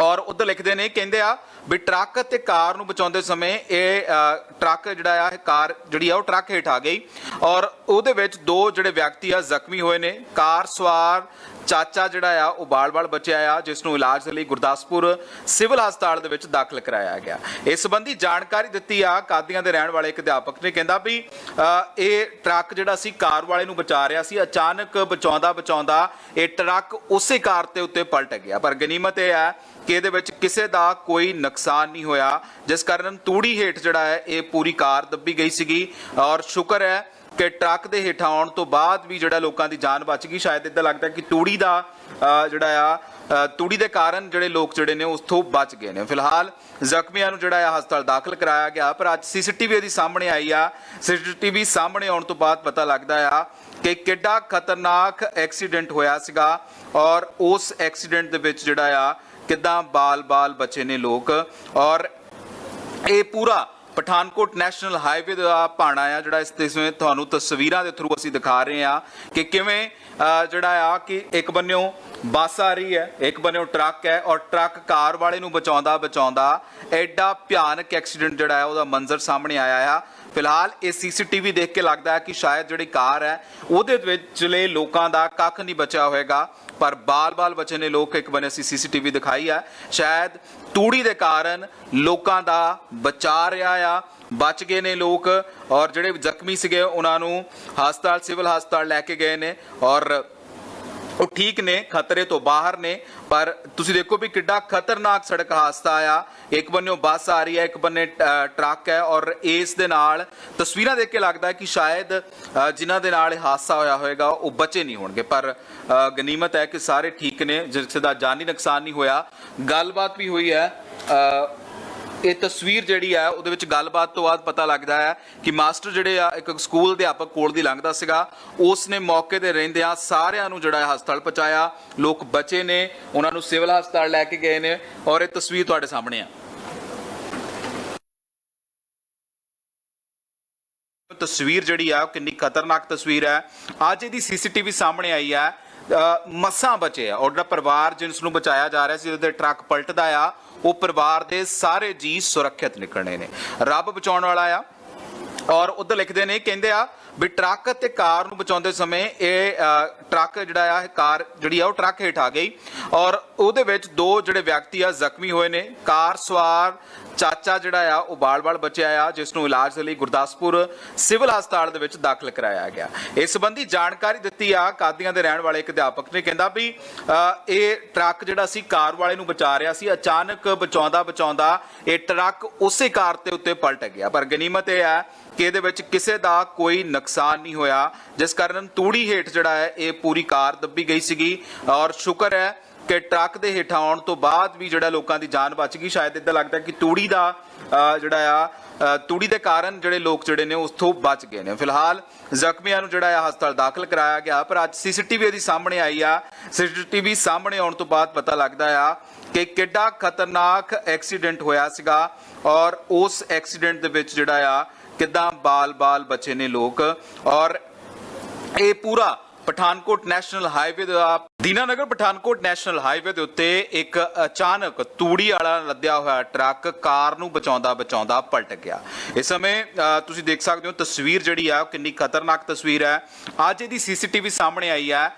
Speaker 1: ਔਰ ਉਧਰ ਲਿਖਦੇ ਨੇ ਕਹਿੰਦੇ ਆ ਵੀ ਟਰੱਕ ਤੇ ਕਾਰ ਨੂੰ ਬਚਾਉਂਦੇ ਸਮੇਂ ਇਹ ਅ, ਟਰੱਕ ਜਿਹੜਾ ਆ ਇਹ ਕਾਰ ਜਿਹੜੀ ਆ ਉਹ ਟਰੱਕ ਹੇਠ ਆ ਗਈ। ਔਰ ਉਹਦੇ ਵਿੱਚ ਦੋ ਜਿਹੜੇ ਵਿਅਕਤੀ ਆ ਜ਼ਖਮੀ ਹੋਏ ਨੇ। ਕਾਰ ਸਵਾਰ ਚਾਚਾ ਜਿਹੜਾ ਆ, ਉਹ ਬਾਲ-ਬਾਲ ਬਚਿਆ ਆ, ਜਿਸ ਨੂੰ ਇਲਾਜ ਦੇ ਲਈ ਗੁਰਦਾਸਪੁਰ ਸਿਵਲ ਹਸਪਤਾਲ ਦੇ ਵਿੱਚ ਦਾਖਲ ਕਰਾਇਆ ਗਿਆ। ਇਸ ਸੰਬੰਧੀ ਜਾਣਕਾਰੀ ਦਿੱਤੀ ਆ, ਕਾਦੀਆਂ ਦੇ ਰਹਿਣ ਵਾਲੇ ਇੱਕ ਅਧਿਆਪਕ ਨੇ, ਕਹਿੰਦਾ ਵੀ ਇਹ ਟਰੱਕ ਜਿਹੜਾ ਸੀ, ਕਾਰ ਵਾਲੇ ਨੂੰ ਬਚਾ ਰਿਹਾ ਸੀ। ਅਚਾਨਕ ਬਚਾਉਂਦਾ ਬਚਾਉਂਦਾ ਇਹ ਟਰੱਕ ਉਸੇ ਕਾਰ ਤੇ ਉੱਤੇ ਪਲਟ ਗਿਆ। ਪਰ ਗਨੀਮਤ ਇਹ ਹੈ ਕਿ ਇਹਦੇ ਵਿੱਚ ਕਿਸੇ ਦਾ ਕੋਈ ਨੁਕਸਾਨ ਨਹੀਂ ਹੋਇਆ। ਜਿਸ ਕਾਰਨ ਤੂੜੀ ਹੇਠ ਜਿਹੜਾ ਹੈ, ਇਹ ਪੂਰੀ ਕਾਰ ਦੱਬੀ ਗਈ ਸੀਗੀ ਔਰ ਸ਼ੁਕਰ ਹੈ ਕਿ ਟਰੱਕ ਦੇ ਹੇਠਾਂ ਆਉਣ ਤੋਂ ਬਾਅਦ ਵੀ ਜਿਹੜਾ ਲੋਕਾਂ ਦੀ ਜਾਨ ਬਚ ਗਈ। ਸ਼ਾਇਦ ਇਦਾਂ ਲੱਗਦਾ ਕਿ ਤੂੜੀ ਦਾ ਜਿਹੜਾ ਆ ਤੂੜੀ ਦੇ ਕਾਰਨ ਜਿਹੜੇ ਲੋਕ ਜਿਹੜੇ ਨੇ ਉਸ ਤੋਂ ਬਚ ਗਏ ਨੇ। ਫਿਲਹਾਲ ਜ਼ਖਮੀਆਂ ਨੂੰ ਜਿਹੜਾ ਆ ਹਸਪਤਾਲ ਦਾਖਲ ਕਰਾਇਆ ਗਿਆ, ਪਰ ਅੱਜ ਸੀਸੀਟੀਵੀ ਦੀ ਸਾਹਮਣੇ ਆਈ ਆ। ਸੀਸੀਟੀਵੀ ਸਾਹਮਣੇ ਆਉਣ ਤੋਂ ਬਾਅਦ ਪਤਾ ਲੱਗਦਾ ਆ ਕਿ ਕਿੱਡਾ ਖਤਰਨਾਕ ਐਕਸੀਡੈਂਟ ਹੋਇਆ ਸੀਗਾ ਔਰ ਉਸ ਐਕਸੀਡੈਂਟ ਦੇ ਵਿੱਚ ਜਿਹੜਾ ਆ ਕਿਦਾਂ ਬਾਲ-ਬਾਲ ਬਚੇ ਨੇ ਲੋਕ ਔਰ ਇਹ ਪੂਰਾ ਪਠਾਨਕੋਟ ਨੈਸ਼ਨਲ ਹਾਈਵੇ ਦਾ ਭਾਣਾ ਆ, ਜਿਹੜਾ ਇਸ ਇਸ ਤੁਹਾਨੂੰ ਤਸਵੀਰਾਂ ਦੇ ਥਰੂ ਅਸੀਂ ਦਿਖਾ ਰਹੇ ਆ ਕਿ ਕਿਵੇਂ ਜਿਹੜਾ ਆ ਕਿ ਇੱਕ ਬੰਨਿਓ ਬੱਸ ਆ ਰਹੀ ਹੈ, ਇੱਕ ਬੰਨਿਓ ਟਰੱਕ ਹੈ ਔਰ ਟਰੱਕ ਕਾਰ ਵਾਲੇ ਨੂੰ ਬਚਾਉਂਦਾ ਬਚਾਉਂਦਾ ਐਡਾ ਭਿਆਨਕ ਐਕਸੀਡੈਂਟ ਜਿਹੜਾ ਹੈ ਉਹਦਾ ਮੰਜ਼ਰ ਸਾਹਮਣੇ ਆਇਆ ਆ। ਫਿਲਹਾਲ ਇਹ ਸੀਸੀਟੀਵੀ ਦੇਖ ਕੇ ਲੱਗਦਾ ਹੈ ਕਿ ਸ਼ਾਇਦ ਜਿਹੜੀ ਕਾਰ ਹੈ, ਉਹਦੇ ਵਿਚਲੇ ਲੋਕਾਂ ਦਾ ਕੱਖ ਨਹੀਂ ਬਚਿਆ ਹੋਵੇਗਾ ਪਰ ਬਾਲ-ਬਾਲ ਬਚੇ ਨੇ ਲੋਕ ਇੱਕ ਬਨੇ ਅਸੀਂ ਸੀਸੀਟੀਵੀ ਦਿਖਾਈ ਹੈ। ਸ਼ਾਇਦ ਤੂੜੀ ਦੇ ਕਾਰਨ ਲੋਕਾਂ ਦਾ ਬਚਾ ਰਿਹਾ ਆ, ਬਚ ਗਏ ਨੇ ਲੋਕ ਔਰ ਜਿਹੜੇ ਜ਼ਖਮੀ ਸੀਗੇ, ਉਹਨਾਂ ਨੂੰ ਹਸਪਤਾਲ, ਸਿਵਲ ਹਸਪਤਾਲ ਲੈ ਕੇ ਗਏ ਨੇ ਔਰ ਉਹ ਠੀਕ ਨੇ ਖਤਰੇ ਤੋਂ ਬਾਹਰ ਨੇ ਪਰ ਤੁਸੀਂ ਦੇਖੋ ਵੀ ਕਿੱਡਾ ਖਤਰਨਾਕ ਸੜਕ ਹਾਦਸਾ ਆਇਆ। ਇੱਕ ਬੰਨਿਓ ਬੱਸ ਆ ਰਹੀ ਹੈ ਇੱਕ ਬੰਨੇ ਟਰੱਕ ਹੈ ਔਰ ਇਸ ਦੇ ਨਾਲ ਤਸਵੀਰਾਂ ਦੇਖ ਕੇ ਲੱਗਦਾ ਹੈ ਕਿ ਸ਼ਾਇਦ ਅ, ਜਿਨ੍ਹਾਂ ਦੇ ਨਾਲ ਇਹ ਹਾਦਸਾ ਹੋਇਆ ਹੋਵੇਗਾ ਉਹ ਬਚੇ ਨਹੀਂ ਹੋਣਗੇ। ਪਰ ਗਨੀਮਤ ਹੈ ਕਿ ਸਾਰੇ ਠੀਕ ਨੇ ਜਿਸ ਦਾ ਜਾਨੀ ਨੁਕਸਾਨ ਨਹੀਂ ਹੋਇਆ। ਗੱਲਬਾਤ ਵੀ ਹੋਈ ਹੈ ਇਹ ਤਸਵੀਰ ਜਿਹੜੀ ਆ, ਉਹਦੇ ਵਿੱਚ ਗੱਲਬਾਤ ਤੋਂ ਬਾਅਦ ਪਤਾ ਲੱਗਦਾ ਹੈ ਕਿ ਮਾਸਟਰ ਜਿਹੜੇ ਆ, ਇੱਕ ਸਕੂਲ ਅਧਿਆਪਕ ਕੋਲ ਦੀ ਲੰਘਦਾ ਸੀਗਾ। ਉਸ ਨੇ ਮੌਕੇ ਤੇ ਰਹਿੰਦਿਆਂ ਸਾਰਿਆਂ ਨੂੰ ਜਿਹੜਾ ਹੈ ਹਸਪਤਾਲ ਪਹੁੰਚਾਇਆ। ਲੋਕ ਬਚੇ ਨੇ, ਉਹਨਾਂ ਨੂੰ ਸਿਵਲ ਹਸਪਤਾਲ ਲੈ ਕੇ ਗਏ ਨੇ ਔਰ ਇਹ ਤਸਵੀਰ ਤੁਹਾਡੇ ਸਾਹਮਣੇ ਆ। ਤਸਵੀਰ ਜਿਹੜੀ ਆ, ਉਹ ਕਿੰਨੀ ਖਤਰਨਾਕ ਤਸਵੀਰ ਹੈ। ਅੱਜ ਇਹਦੀ ਸੀਸੀਟੀਵੀ ਸਾਹਮਣੇ ਆਈ ਹੈ। ਮਸਾਂ ਬਚੇ ਆ। ਔਰ ਪਰਿਵਾਰ ਜਿਸ ਨੂੰ ਬਚਾਇਆ ਜਾ ਰਿਹਾ ਸੀ ਉਹਦੇ ਟਰੱਕ ਪਲਟਦਾ ਆ ਉਹ ਪਰਿਵਾਰ ਦੇ ਸਾਰੇ ਜੀ ਸੁਰੱਖਿਅਤ ਨਿਕਲਣੇ ਨੇ। ਰੱਬ ਬਚਾਉਣ ਵਾਲਾ ਆ। ਔਰ ਉਧਰ ਲਿਖਦੇ ਨੇ ਕਹਿੰਦੇ ਆ ਵੀ ਟਰੱਕ ਤੇ ਕਾਰ ਨੂੰ ਬਚਾਉਂਦੇ ਸਮੇਂ ਇਹ ਅ, ਟਰੱਕ ਜਿਹੜਾ ਆ ਕਾਰ ਜਿਹੜੀ ਆ ਉਹ ਟਰੱਕ ਹੇਠ ਆ ਗਈ। ਔਰ ਉਹਦੇ ਵਿੱਚ ਦੋ ਜਿਹੜੇ ਵਿਅਕਤੀ ਆ ਜ਼ਖਮੀ ਹੋਏ ਨੇ। ਕਾਰ ਸਵਾਰ ਚਾਚਾ ਜਿਹੜਾ ਆ, ਉਹ ਬਾਲ-ਬਾਲ ਬਚਿਆ ਆ, ਜਿਸ ਨੂੰ ਇਲਾਜ ਦੇ ਲਈ ਗੁਰਦਾਸਪੁਰ ਸਿਵਲ ਹਸਪਤਾਲ ਦੇ ਵਿੱਚ ਦਾਖਲ ਕਰਾਇਆ ਗਿਆ। ਇਸ ਸੰਬੰਧੀ ਜਾਣਕਾਰੀ ਦਿੱਤੀ ਆ, ਕਾਦੀਆਂ ਦੇ ਰਹਿਣ ਵਾਲੇ ਇੱਕ ਅਧਿਆਪਕ ਨੇ, ਕਹਿੰਦਾ ਵੀ ਇਹ ਟਰੱਕ ਜਿਹੜਾ ਸੀ, ਕਾਰ ਵਾਲੇ ਨੂੰ ਬਚਾ ਰਿਹਾ ਸੀ। ਅਚਾਨਕ ਬਚਾਉਂਦਾ ਬਚਾਉਂਦਾ ਇਹ ਟਰੱਕ ਉਸੇ ਕਾਰ ਤੇ ਉੱਤੇ ਪਲਟ ਗਿਆ। ਪਰ ਗਨੀਮਤ ਇਹ ਹੈ ਕਿ ਇਹਦੇ ਵਿੱਚ ਕਿਸੇ ਦਾ ਕੋਈ ਨੁਕਸਾਨ ਨਹੀਂ ਹੋਇਆ। ਜਿਸ ਕਾਰਨ ਤੂੜੀ ਹੇਠ ਜਿਹੜਾ ਹੈ, ਇਹ ਪੂਰੀ ਕਾਰ ਦੱਬੀ ਗਈ ਸੀਗੀ ਔਰ ਸ਼ੁਕਰ ਹੈ ਕਿ ਟਰੱਕ ਦੇ ਹੇਠਾਂ ਆਉਣ ਤੋਂ ਬਾਅਦ ਵੀ ਜਿਹੜਾ ਲੋਕਾਂ ਦੀ ਜਾਨ ਬਚ ਗਈ। ਸ਼ਾਇਦ ਇਦਾਂ ਲੱਗਦਾ ਕਿ ਤੂੜੀ ਦਾ ਜਿਹੜਾ ਆ ਤੂੜੀ ਦੇ ਕਾਰਨ ਜਿਹੜੇ ਲੋਕ ਜਿਹੜੇ ਨੇ ਉਸ ਤੋਂ ਬਚ ਗਏ ਨੇ। ਫਿਲਹਾਲ ਜ਼ਖਮੀਆਂ ਨੂੰ ਜਿਹੜਾ ਆ ਹਸਪਤਾਲ ਦਾਖਲ ਕਰਾਇਆ ਗਿਆ, ਪਰ ਅੱਜ ਸੀਸੀਟੀਵੀ ਦੀ ਸਾਹਮਣੇ ਆਈ ਆ। ਸੀਸੀਟੀਵੀ ਸਾਹਮਣੇ ਆਉਣ ਤੋਂ ਬਾਅਦ ਪਤਾ ਲੱਗਦਾ ਆ ਕਿ ਕਿੱਡਾ ਖਤਰਨਾਕ ਐਕਸੀਡੈਂਟ ਹੋਇਆ ਸੀਗਾ ਔਰ ਉਸ ਐਕਸੀਡੈਂਟ ਦੇ ਵਿੱਚ ਜਿਹੜਾ ਆ ਕਿੱਦਾਂ ਬਾਲ-ਬਾਲ ਬਚੇ ਨੇ ਲੋਕ ਔਰ ਇਹ ਪੂਰਾ ਪਠਾਨਕੋਟ ਨੈਸ਼ਨਲ ਹਾਈਵੇ ਦਾ ਦੀਨਾਨਗਰ ਪਠਾਨਕੋਟ ਨੈਸ਼ਨਲ ਹਾਈਵੇ ਦੇ ਉੱਤੇ ਇੱਕ ਅਚਾਨਕ ਤੂੜੀ ਵਾਲਾ ਲੱਦਿਆ ਹੋਇਆ ਟਰੱਕ ਕਾਰ ਨੂੰ ਬਚਾਉਂਦਾ ਬਚਾਉਂਦਾ ਪਲਟ ਗਿਆ। ਇਸ ਸਮੇਂ ਤੁਸੀਂ ਦੇਖ ਸਕਦੇ ਹੋ ਤਸਵੀਰ ਜਿਹੜੀ ਆ ਕਿੰਨੀ ਖਤਰਨਾਕ ਤਸਵੀਰ ਹੈ। ਅੱਜ ਇਹਦੀ ਸੀਸੀਟੀਵੀ ਸਾਹਮਣੇ ਆਈ ਹੈ।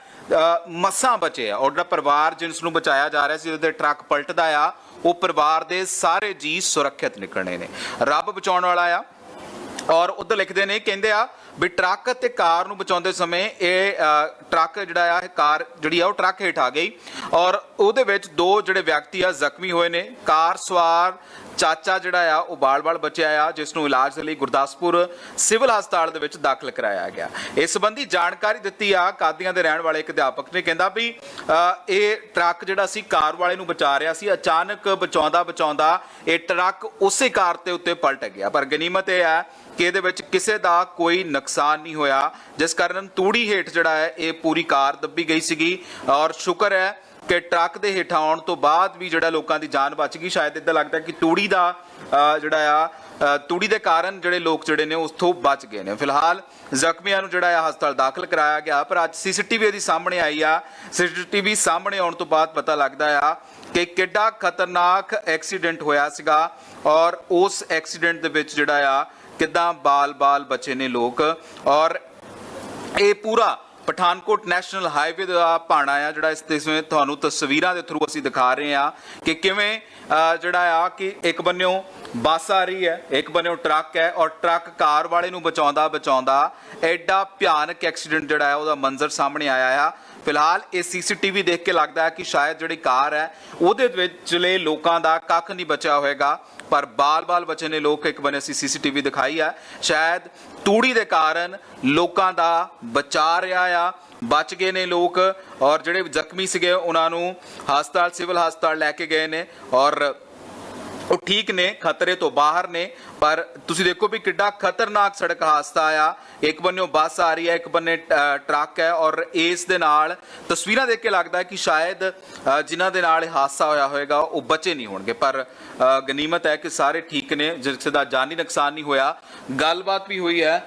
Speaker 1: ਮਸਾਂ ਬਚੇ ਆ। ਔਰ ਪਰਿਵਾਰ ਜਿਸ ਨੂੰ ਬਚਾਇਆ ਜਾ ਰਿਹਾ ਸੀ, ਉਹਦੇ ਟਰੱਕ ਪਲਟਦਾ ਆ। ਉਹ ਪਰਿਵਾਰ ਦੇ ਸਾਰੇ ਜੀ ਸੁਰੱਖਿਅਤ ਨਿਕਲਣੇ ਨੇ। ਰੱਬ ਬਚਾਉਣ ਵਾਲਾ ਆ। ਔਰ ਉਧਰ ਲਿਖਦੇ ਨੇ, ਕਹਿੰਦੇ ਆ ਵੀ ਟਰੱਕ ਤੇ ਕਾਰ ਨੂੰ ਬਚਾਉਂਦੇ ਸਮੇਂ ਇਹ ਅ, ਟਰੱਕ ਜਿਹੜਾ ਆ ਇਹ ਕਾਰ ਜਿਹੜੀ ਆ ਉਹ ਟਰੱਕ ਹੇਠ ਆ ਗਈ ਔਰ ਉਹਦੇ ਵਿੱਚ ਦੋ ਜਿਹੜੇ ਵਿਅਕਤੀ ਆ ਜ਼ਖਮੀ ਹੋਏ ਨੇ। ਕਾਰ ਸਵਾਰ ਚਾਚਾ ਜਿਹੜਾ ਆ, ਉਹ ਬਾਲ-ਬਾਲ ਬਚਿਆ ਆ ਜਿਸ ਨੂੰ ਇਲਾਜ ਦੇ ਲਈ ਗੁਰਦਾਸਪੁਰ ਸਿਵਲ ਹਸਪਤਾਲ ਦੇ ਵਿੱਚ ਦਾਖਲ ਕਰਾਇਆ ਗਿਆ। ਇਸ ਸੰਬੰਧੀ ਜਾਣਕਾਰੀ ਦਿੱਤੀ ਆ, ਕਾਦੀਆਂ ਦੇ ਰਹਿਣ ਵਾਲੇ ਇੱਕ ਅਧਿਆਪਕ ਨੇ, ਕਹਿੰਦਾ ਵੀ ਇਹ ਟਰੱਕ ਜਿਹੜਾ ਸੀ, ਕਾਰ ਵਾਲੇ ਨੂੰ ਬਚਾ ਰਿਹਾ ਸੀ, ਅਚਾਨਕ ਬਚਾਉਂਦਾ ਬਚਾਉਂਦਾ ਇਹ ਟਰੱਕ ਉਸੇ ਕਾਰ ਤੇ ਉੱਤੇ ਪਲਟ ਗਿਆ। ਪਰ ਗਨੀਮਤ ਇਹ ਹੈ ਕਿ ਇਹਦੇ ਵਿੱਚ ਕਿਸੇ ਦਾ ਕੋਈ ਨੁਕਸਾਨ ਨਹੀਂ ਹੋਇਆ। ਜਿਸ ਕਾਰਨ ਤੂੜੀ ਹੇਠ ਜਿਹੜਾ ਹੈ, ਇਹ ਪੂਰੀ ਕਾਰ ਦੱਬੀ ਗਈ ਸੀਗੀ ਔਰ ਸ਼ੁਕਰ ਹੈ ਕਿ ਟਰੱਕ ਦੇ ਹੇਠਾਂ ਆਉਣ ਤੋਂ ਬਾਅਦ ਵੀ ਜਿਹੜਾ ਲੋਕਾਂ ਦੀ ਜਾਨ ਬਚ ਗਈ। ਸ਼ਾਇਦ ਇਦਾਂ ਲੱਗਦਾ ਕਿ ਤੂੜੀ ਦਾ ਜਿਹੜਾ ਆ ਤੂੜੀ ਦੇ ਕਾਰਨ ਜਿਹੜੇ ਲੋਕ ਜਿਹੜੇ ਨੇ ਉਸ ਤੋਂ ਬਚ ਗਏ ਨੇ। ਫਿਲਹਾਲ ਜ਼ਖਮੀਆਂ ਨੂੰ ਜਿਹੜਾ ਆ ਹਸਪਤਾਲ ਦਾਖਲ ਕਰਾਇਆ ਗਿਆ, ਪਰ ਅੱਜ ਸੀਸੀਟੀਵੀ ਦੀ ਸਾਹਮਣੇ ਆਈ ਆ। ਸੀਸੀਟੀਵੀ ਸਾਹਮਣੇ ਆਉਣ ਤੋਂ ਬਾਅਦ ਪਤਾ ਲੱਗਦਾ ਆ ਕਿ ਕਿੱਡਾ ਖਤਰਨਾਕ ਐਕਸੀਡੈਂਟ ਹੋਇਆ ਸੀਗਾ ਔਰ ਉਸ ਐਕਸੀਡੈਂਟ ਦੇ ਵਿੱਚ ਜਿਹੜਾ ਆ ਕਿੱਦਾਂ ਬਾਲ-ਬਾਲ ਬਚੇ ਨੇ ਲੋਕ ਔਰ ਇਹ ਪੂਰਾ ਪਠਾਨਕੋਟ ਨੈਸ਼ਨਲ ਹਾਈਵੇ ਦਾ ਪਾਣਾ ਆ, ਜਿਹੜਾ ਇਸ ਦੇ ਸਮੇਂ ਤੁਹਾਨੂੰ ਤਸਵੀਰਾਂ ਦੇ ਥਰੂ ਅਸੀਂ ਦਿਖਾ ਰਹੇ ਆ ਕਿ ਕਿਵੇਂ ਜਿਹੜਾ ਆ ਕਿ ਇੱਕ ਬੰਨਿਓ ਬੱਸ ਆ ਰਹੀ ਹੈ, ਇੱਕ ਬੰਨਿਓ ਟਰੱਕ ਹੈ ਔਰ ਟਰੱਕ ਕਾਰ ਵਾਲੇ ਨੂੰ ਬਚਾਉਂਦਾ ਬਚਾਉਂਦਾ ਐਡਾ ਭਿਆਨਕ ਐਕਸੀਡੈਂਟ ਜਿਹੜਾ ਹੈ, ਉਹਦਾ ਮੰਜ਼ਰ ਸਾਹਮਣੇ ਆਇਆ ਆ। ਫਿਲਹਾਲ ਇਹ ਸੀਸੀਟੀਵੀ ਦੇਖ ਕੇ ਲੱਗਦਾ ਹੈ ਕਿ ਸ਼ਾਇਦ ਜਿਹੜੀ ਕਾਰ ਹੈ, ਉਹਦੇ ਵਿਚਲੇ ਲੋਕਾਂ ਦਾ ਕੱਖ ਨਹੀਂ ਬਚਿਆ ਹੋਵੇਗਾ। ਪਰ ਬਾਲ-ਬਾਲ ਬਚੇ ਨੇ ਲੋਕ, ਇੱਕ ਬੰਨੇ ਅਸੀਂ ਸੀਸੀਟੀਵੀ ਦਿਖਾਈ ਆ ਸ਼ਾਇਦ ਤੂੜੀ ਦੇ ਕਾਰਨ ਲੋਕਾਂ ਦਾ ਬਚਾ ਰਿਹਾ ਆ। ਬਚ ਗਏ ਨੇ ਲੋਕ ਔਰ ਜਿਹੜੇ ਜ਼ਖਮੀ ਸੀਗੇ ਉਹਨਾਂ ਨੂੰ ਹਸਪਤਾਲ ਸਿਵਲ ਹਸਪਤਾਲ ਲੈ ਕੇ ਗਏ ਨੇ ਔਰ ਉਹ ਠੀਕ ਨੇ ਖਤਰੇ ਤੋਂ ਬਾਹਰ ਨੇ ਪਰ ਤੁਸੀਂ ਦੇਖੋ ਵੀ ਕਿੱਡਾ ਖਤਰਨਾਕ ਸੜਕ ਹਾਦਸਾ ਆ ਇੱਕ ਬੰਨਿਓ ਬੱਸ ਆ ਰਹੀ ਹੈ ਇੱਕ ਬੰਨੇ ਟਰੱਕ ਹੈ ਔਰ ਇਸ ਦੇ ਨਾਲ ਤਸਵੀਰਾਂ ਦੇਖ ਕੇ ਲੱਗਦਾ ਹੈ ਕਿ ਸ਼ਾਇਦ ਅ, ਜਿਨ੍ਹਾਂ ਦੇ ਨਾਲ ਇਹ ਹਾਦਸਾ ਹੋਇਆ ਹੋਵੇਗਾ ਉਹ ਬਚੇ ਨਹੀਂ ਹੋਣਗੇ। ਪਰ ਗਨੀਮਤ ਹੈ ਕਿ ਸਾਰੇ ਠੀਕ ਨੇ ਜਿਸ ਦਾ ਜਾਨੀ ਨੁਕਸਾਨ ਨਹੀਂ ਹੋਇਆ। ਗੱਲਬਾਤ ਵੀ ਹੋਈ ਹੈ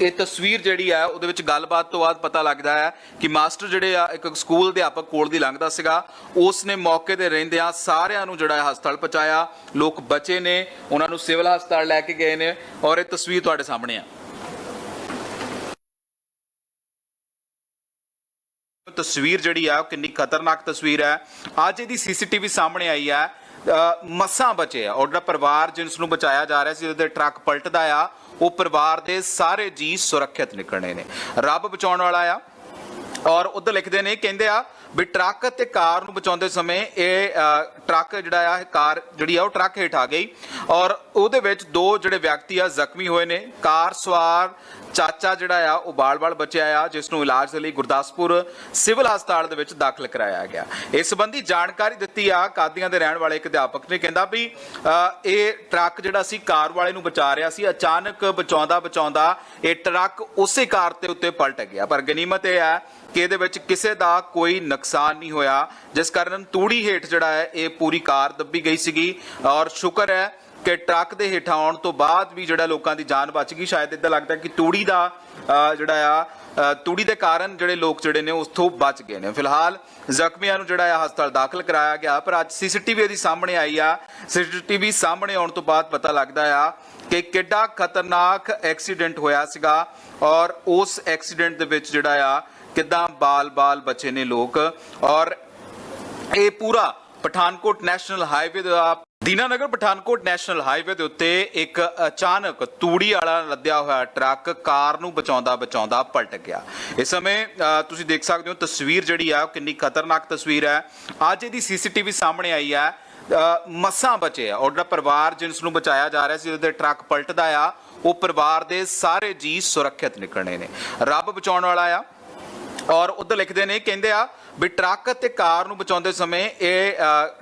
Speaker 1: ਇਹ ਤਸਵੀਰ ਜਿਹੜੀ ਹੈ ਉਹਦੇ ਵਿੱਚ ਗੱਲਬਾਤ ਤੋਂ ਬਾਅਦ ਪਤਾ ਲੱਗਦਾ ਹੈ ਕਿ ਮਾਸਟਰ ਜਿਹੜੇ ਆ, ਇੱਕ ਸਕੂਲ ਅਧਿਆਪਕ ਕੋਲ ਦੀ ਲੰਘਦਾ ਸੀਗਾ। ਉਸ ਨੇ ਮੌਕੇ ਤੇ ਰਹਿੰਦਿਆਂ ਸਾਰਿਆਂ ਨੂੰ ਜਿਹੜਾ ਹੈ ਹਸਪਤਾਲ ਪਹੁੰਚਾਇਆ। ਲੋਕ ਬਚੇ ਨੇ, ਉਹਨਾਂ ਨੂੰ ਸਿਵਲ ਹਸਪਤਾਲ ਲੈ ਕੇ ਗਏ ਨੇ ਔਰ ਇਹ ਤਸਵੀਰ ਤੁਹਾਡੇ ਸਾਹਮਣੇ ਆ। ਤਸਵੀਰ ਜਿਹੜੀ ਆ, ਉਹ ਕਿੰਨੀ ਖਤਰਨਾਕ ਤਸਵੀਰ ਹੈ। ਅੱਜ ਇਹਦੀ ਸੀਸੀਟੀਵੀ ਸਾਹਮਣੇ ਆਈ ਹੈ। ਮਸਾਂ ਬਚੇ ਆ। ਔਰ ਜਿਹੜਾ ਪਰਿਵਾਰ ਜਿਸ ਨੂੰ ਬਚਾਇਆ ਜਾ ਰਿਹਾ ਸੀ, ਉਹਦੇ ਟਰੱਕ ਪਲਟਦਾ ਆ। ਉਹ ਪਰਿਵਾਰ ਦੇ ਸਾਰੇ ਜੀ ਸੁਰੱਖਿਅਤ ਨਿਕਲਣੇ ਨੇ। ਰੱਬ ਬਚਾਉਣ ਵਾਲਾ ਆ। ਔਰ ਉਧਰ ਲਿਖਦੇ ਨੇ, ਕਹਿੰਦੇ ਆ ਵੀ ਟਰੱਕ ਤੇ ਕਾਰ ਨੂੰ ਬਚਾਉਂਦੇ ਸਮੇਂ ਇਹ ਟਰੱਕ ਜਿਹੜਾ ਆ ਇਹ ਕਾਰ ਜਿਹੜੀ ਆ ਉਹ ਟਰੱਕ ਹੇਠ ਆ ਗਈ। ਔਰ ਉਹਦੇ ਵਿੱਚ ਦੋ ਜਿਹੜੇ ਵਿਅਕਤੀ ਆ ਜ਼ਖਮੀ ਹੋਏ ਨੇ। ਕਾਰ ਸਵਾਰ ਚਾਚਾ ਜਿਹੜਾ ਆ ਉਹ ਬਾਲ-ਬਾਲ ਬਚਿਆ ਆ ਜਿਸ ਨੂੰ ਇਲਾਜ ਦੇ ਲਈ ਗੁਰਦਾਸਪੁਰ ਸਿਵਲ ਹਸਪਤਾਲ ਦੇ ਵਿੱਚ ਦਾਖਲ ਕਰਾਇਆ ਗਿਆ। ਇਸ ਸੰਬੰਧੀ ਜਾਣਕਾਰੀ ਦਿੱਤੀ ਆ ਕਾਦੀਆਂ ਦੇ ਰਹਿਣ ਵਾਲੇ ਇੱਕ ਅਧਿਆਪਕ ਨੇ ਕਹਿੰਦਾ ਵੀ ਅ, ਇਹ ਟਰੱਕ ਜਿਹੜਾ ਸੀ ਕਾਰ ਵਾਲੇ ਨੂੰ ਬਚਾ ਰਿਹਾ ਸੀ। ਅਚਾਨਕ ਬਚਾਉਂਦਾ ਬਚਾਉਂਦਾ ਇਹ ਟਰੱਕ ਉਸੇ ਕਾਰ ਤੇ ਉੱਤੇ ਪਲਟ ਗਿਆ। ਪਰ ਗਨੀਮਤ ਇਹ ਹੈ ਕਿ ਇਹਦੇ ਵਿੱਚ ਕਿਸੇ ਦਾ ਕੋਈ ਨੁਕਸਾਨ ਨਹੀਂ ਹੋਇਆ। ਜਿਸ ਕਾਰਨ ਤੂੜੀ ਹੇਠ ਜਿਹੜਾ ਹੈ, ਇਹ ਪੂਰੀ ਕਾਰ ਦੱਬੀ ਗਈ ਸੀਗੀ ਔਰ ਸ਼ੁਕਰ ਹੈ ਕਿ ਟਰੱਕ ਦੇ ਹੇਠਾਂ ਆਉਣ ਤੋਂ ਬਾਅਦ ਵੀ ਜਿਹੜਾ ਲੋਕਾਂ ਦੀ ਜਾਨ ਬਚ ਗਈ। ਸ਼ਾਇਦ ਇਦਾਂ ਲੱਗਦਾ ਕਿ ਤੂੜੀ ਦਾ ਜਿਹੜਾ ਆ ਤੂੜੀ ਦੇ ਕਾਰਨ ਜਿਹੜੇ ਲੋਕ ਜਿਹੜੇ ਨੇ ਉਸ ਤੋਂ ਬਚ ਗਏ ਨੇ। ਫਿਲਹਾਲ ਜ਼ਖਮੀਆਂ ਨੂੰ ਜਿਹੜਾ ਆ ਹਸਪਤਾਲ ਦਾਖਲ ਕਰਾਇਆ ਗਿਆ, ਪਰ ਅੱਜ ਸੀਸੀਟੀਵੀ ਦੀ ਸਾਹਮਣੇ ਆਈ ਆ। ਸੀਸੀਟੀਵੀ ਸਾਹਮਣੇ ਆਉਣ ਤੋਂ ਬਾਅਦ ਪਤਾ ਲੱਗਦਾ ਆ ਕਿ ਕਿੱਡਾ ਖਤਰਨਾਕ ਐਕਸੀਡੈਂਟ ਹੋਇਆ ਸੀਗਾ ਔਰ ਉਸ ਐਕਸੀਡੈਂਟ ਦੇ ਵਿੱਚ ਜਿਹੜਾ ਆ ਕਿੱਦਾਂ ਬਾਲ-ਬਾਲ ਬਚੇ ਨੇ ਲੋਕ ਔਰ ਇਹ ਪੂਰਾ ਪਠਾਨਕੋਟ ਨੈਸ਼ਨਲ ਹਾਈਵੇ ਦਾ ਦੀਨਾਨਗਰ ਪਠਾਨਕੋਟ ਨੈਸ਼ਨਲ ਹਾਈਵੇ ਦੇ ਉੱਤੇ ਇੱਕ ਅਚਾਨਕ ਤੂੜੀ ਵਾਲਾ ਲੱਦਿਆ ਹੋਇਆ ਟਰੱਕ ਕਾਰ ਨੂੰ ਬਚਾਉਂਦਾ ਬਚਾਉਂਦਾ ਪਲਟ ਗਿਆ। ਇਸ ਸਮੇਂ ਅ, ਤੁਸੀਂ ਦੇਖ ਸਕਦੇ ਹੋ ਤਸਵੀਰ ਜਿਹੜੀ ਆ ਉਹ ਕਿੰਨੀ ਖਤਰਨਾਕ ਤਸਵੀਰ ਹੈ। ਅੱਜ ਇਹਦੀ ਸੀਸੀਟੀਵੀ ਸਾਹਮਣੇ ਆਈ ਹੈ। ਮਸਾਂ ਬਚੇ ਆ। ਔਰ ਪਰਿਵਾਰ ਜਿਸ ਨੂੰ ਬਚਾਇਆ ਜਾ ਰਿਹਾ ਸੀ, ਉਹਦੇ ਟਰੱਕ ਪਲਟਦਾ ਆ। ਉਹ ਪਰਿਵਾਰ ਦੇ ਸਾਰੇ ਜੀ ਸੁਰੱਖਿਅਤ ਨਿਕਲਣੇ ਨੇ। ਰੱਬ ਬਚਾਉਣ ਵਾਲਾ ਆ। ਔਰ ਉਧਰ ਲਿਖਦੇ ਨੇ, ਕਹਿੰਦੇ ਆ ਵੀ ਟਰੱਕ ਤੇ ਕਾਰ ਨੂੰ ਬਚਾਉਂਦੇ ਸਮੇਂ ਇਹ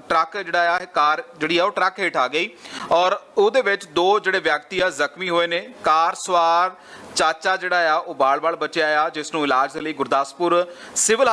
Speaker 1: ਟਰੱਕ ਜਿਹੜਾ ਆ, ਇਹ ਕਾਰ ਜਿਹੜੀ ਆ, ਉਹ ਟਰੱਕ ਹੇਠ ਆ ਗਈ। ਔਰ ਉਹਦੇ ਵਿੱਚ ਦੋ ਜਿਹੜੇ ਵਿਅਕਤੀ ਆ, ਜ਼ਖਮੀ ਹੋਏ ਨੇ। ਕਾਰ ਸਵਾਰ ਚਾਚਾ ਜਿਹੜਾ ਆ, ਉਹ ਬਾਲ-ਬਾਲ ਬਚਿਆ ਆ ਜਿਸ ਨੂੰ ਇਲਾਜ ਦੇ ਲਈ ਗੁਰਦਾਸਪੁਰ ਸਿਵਲ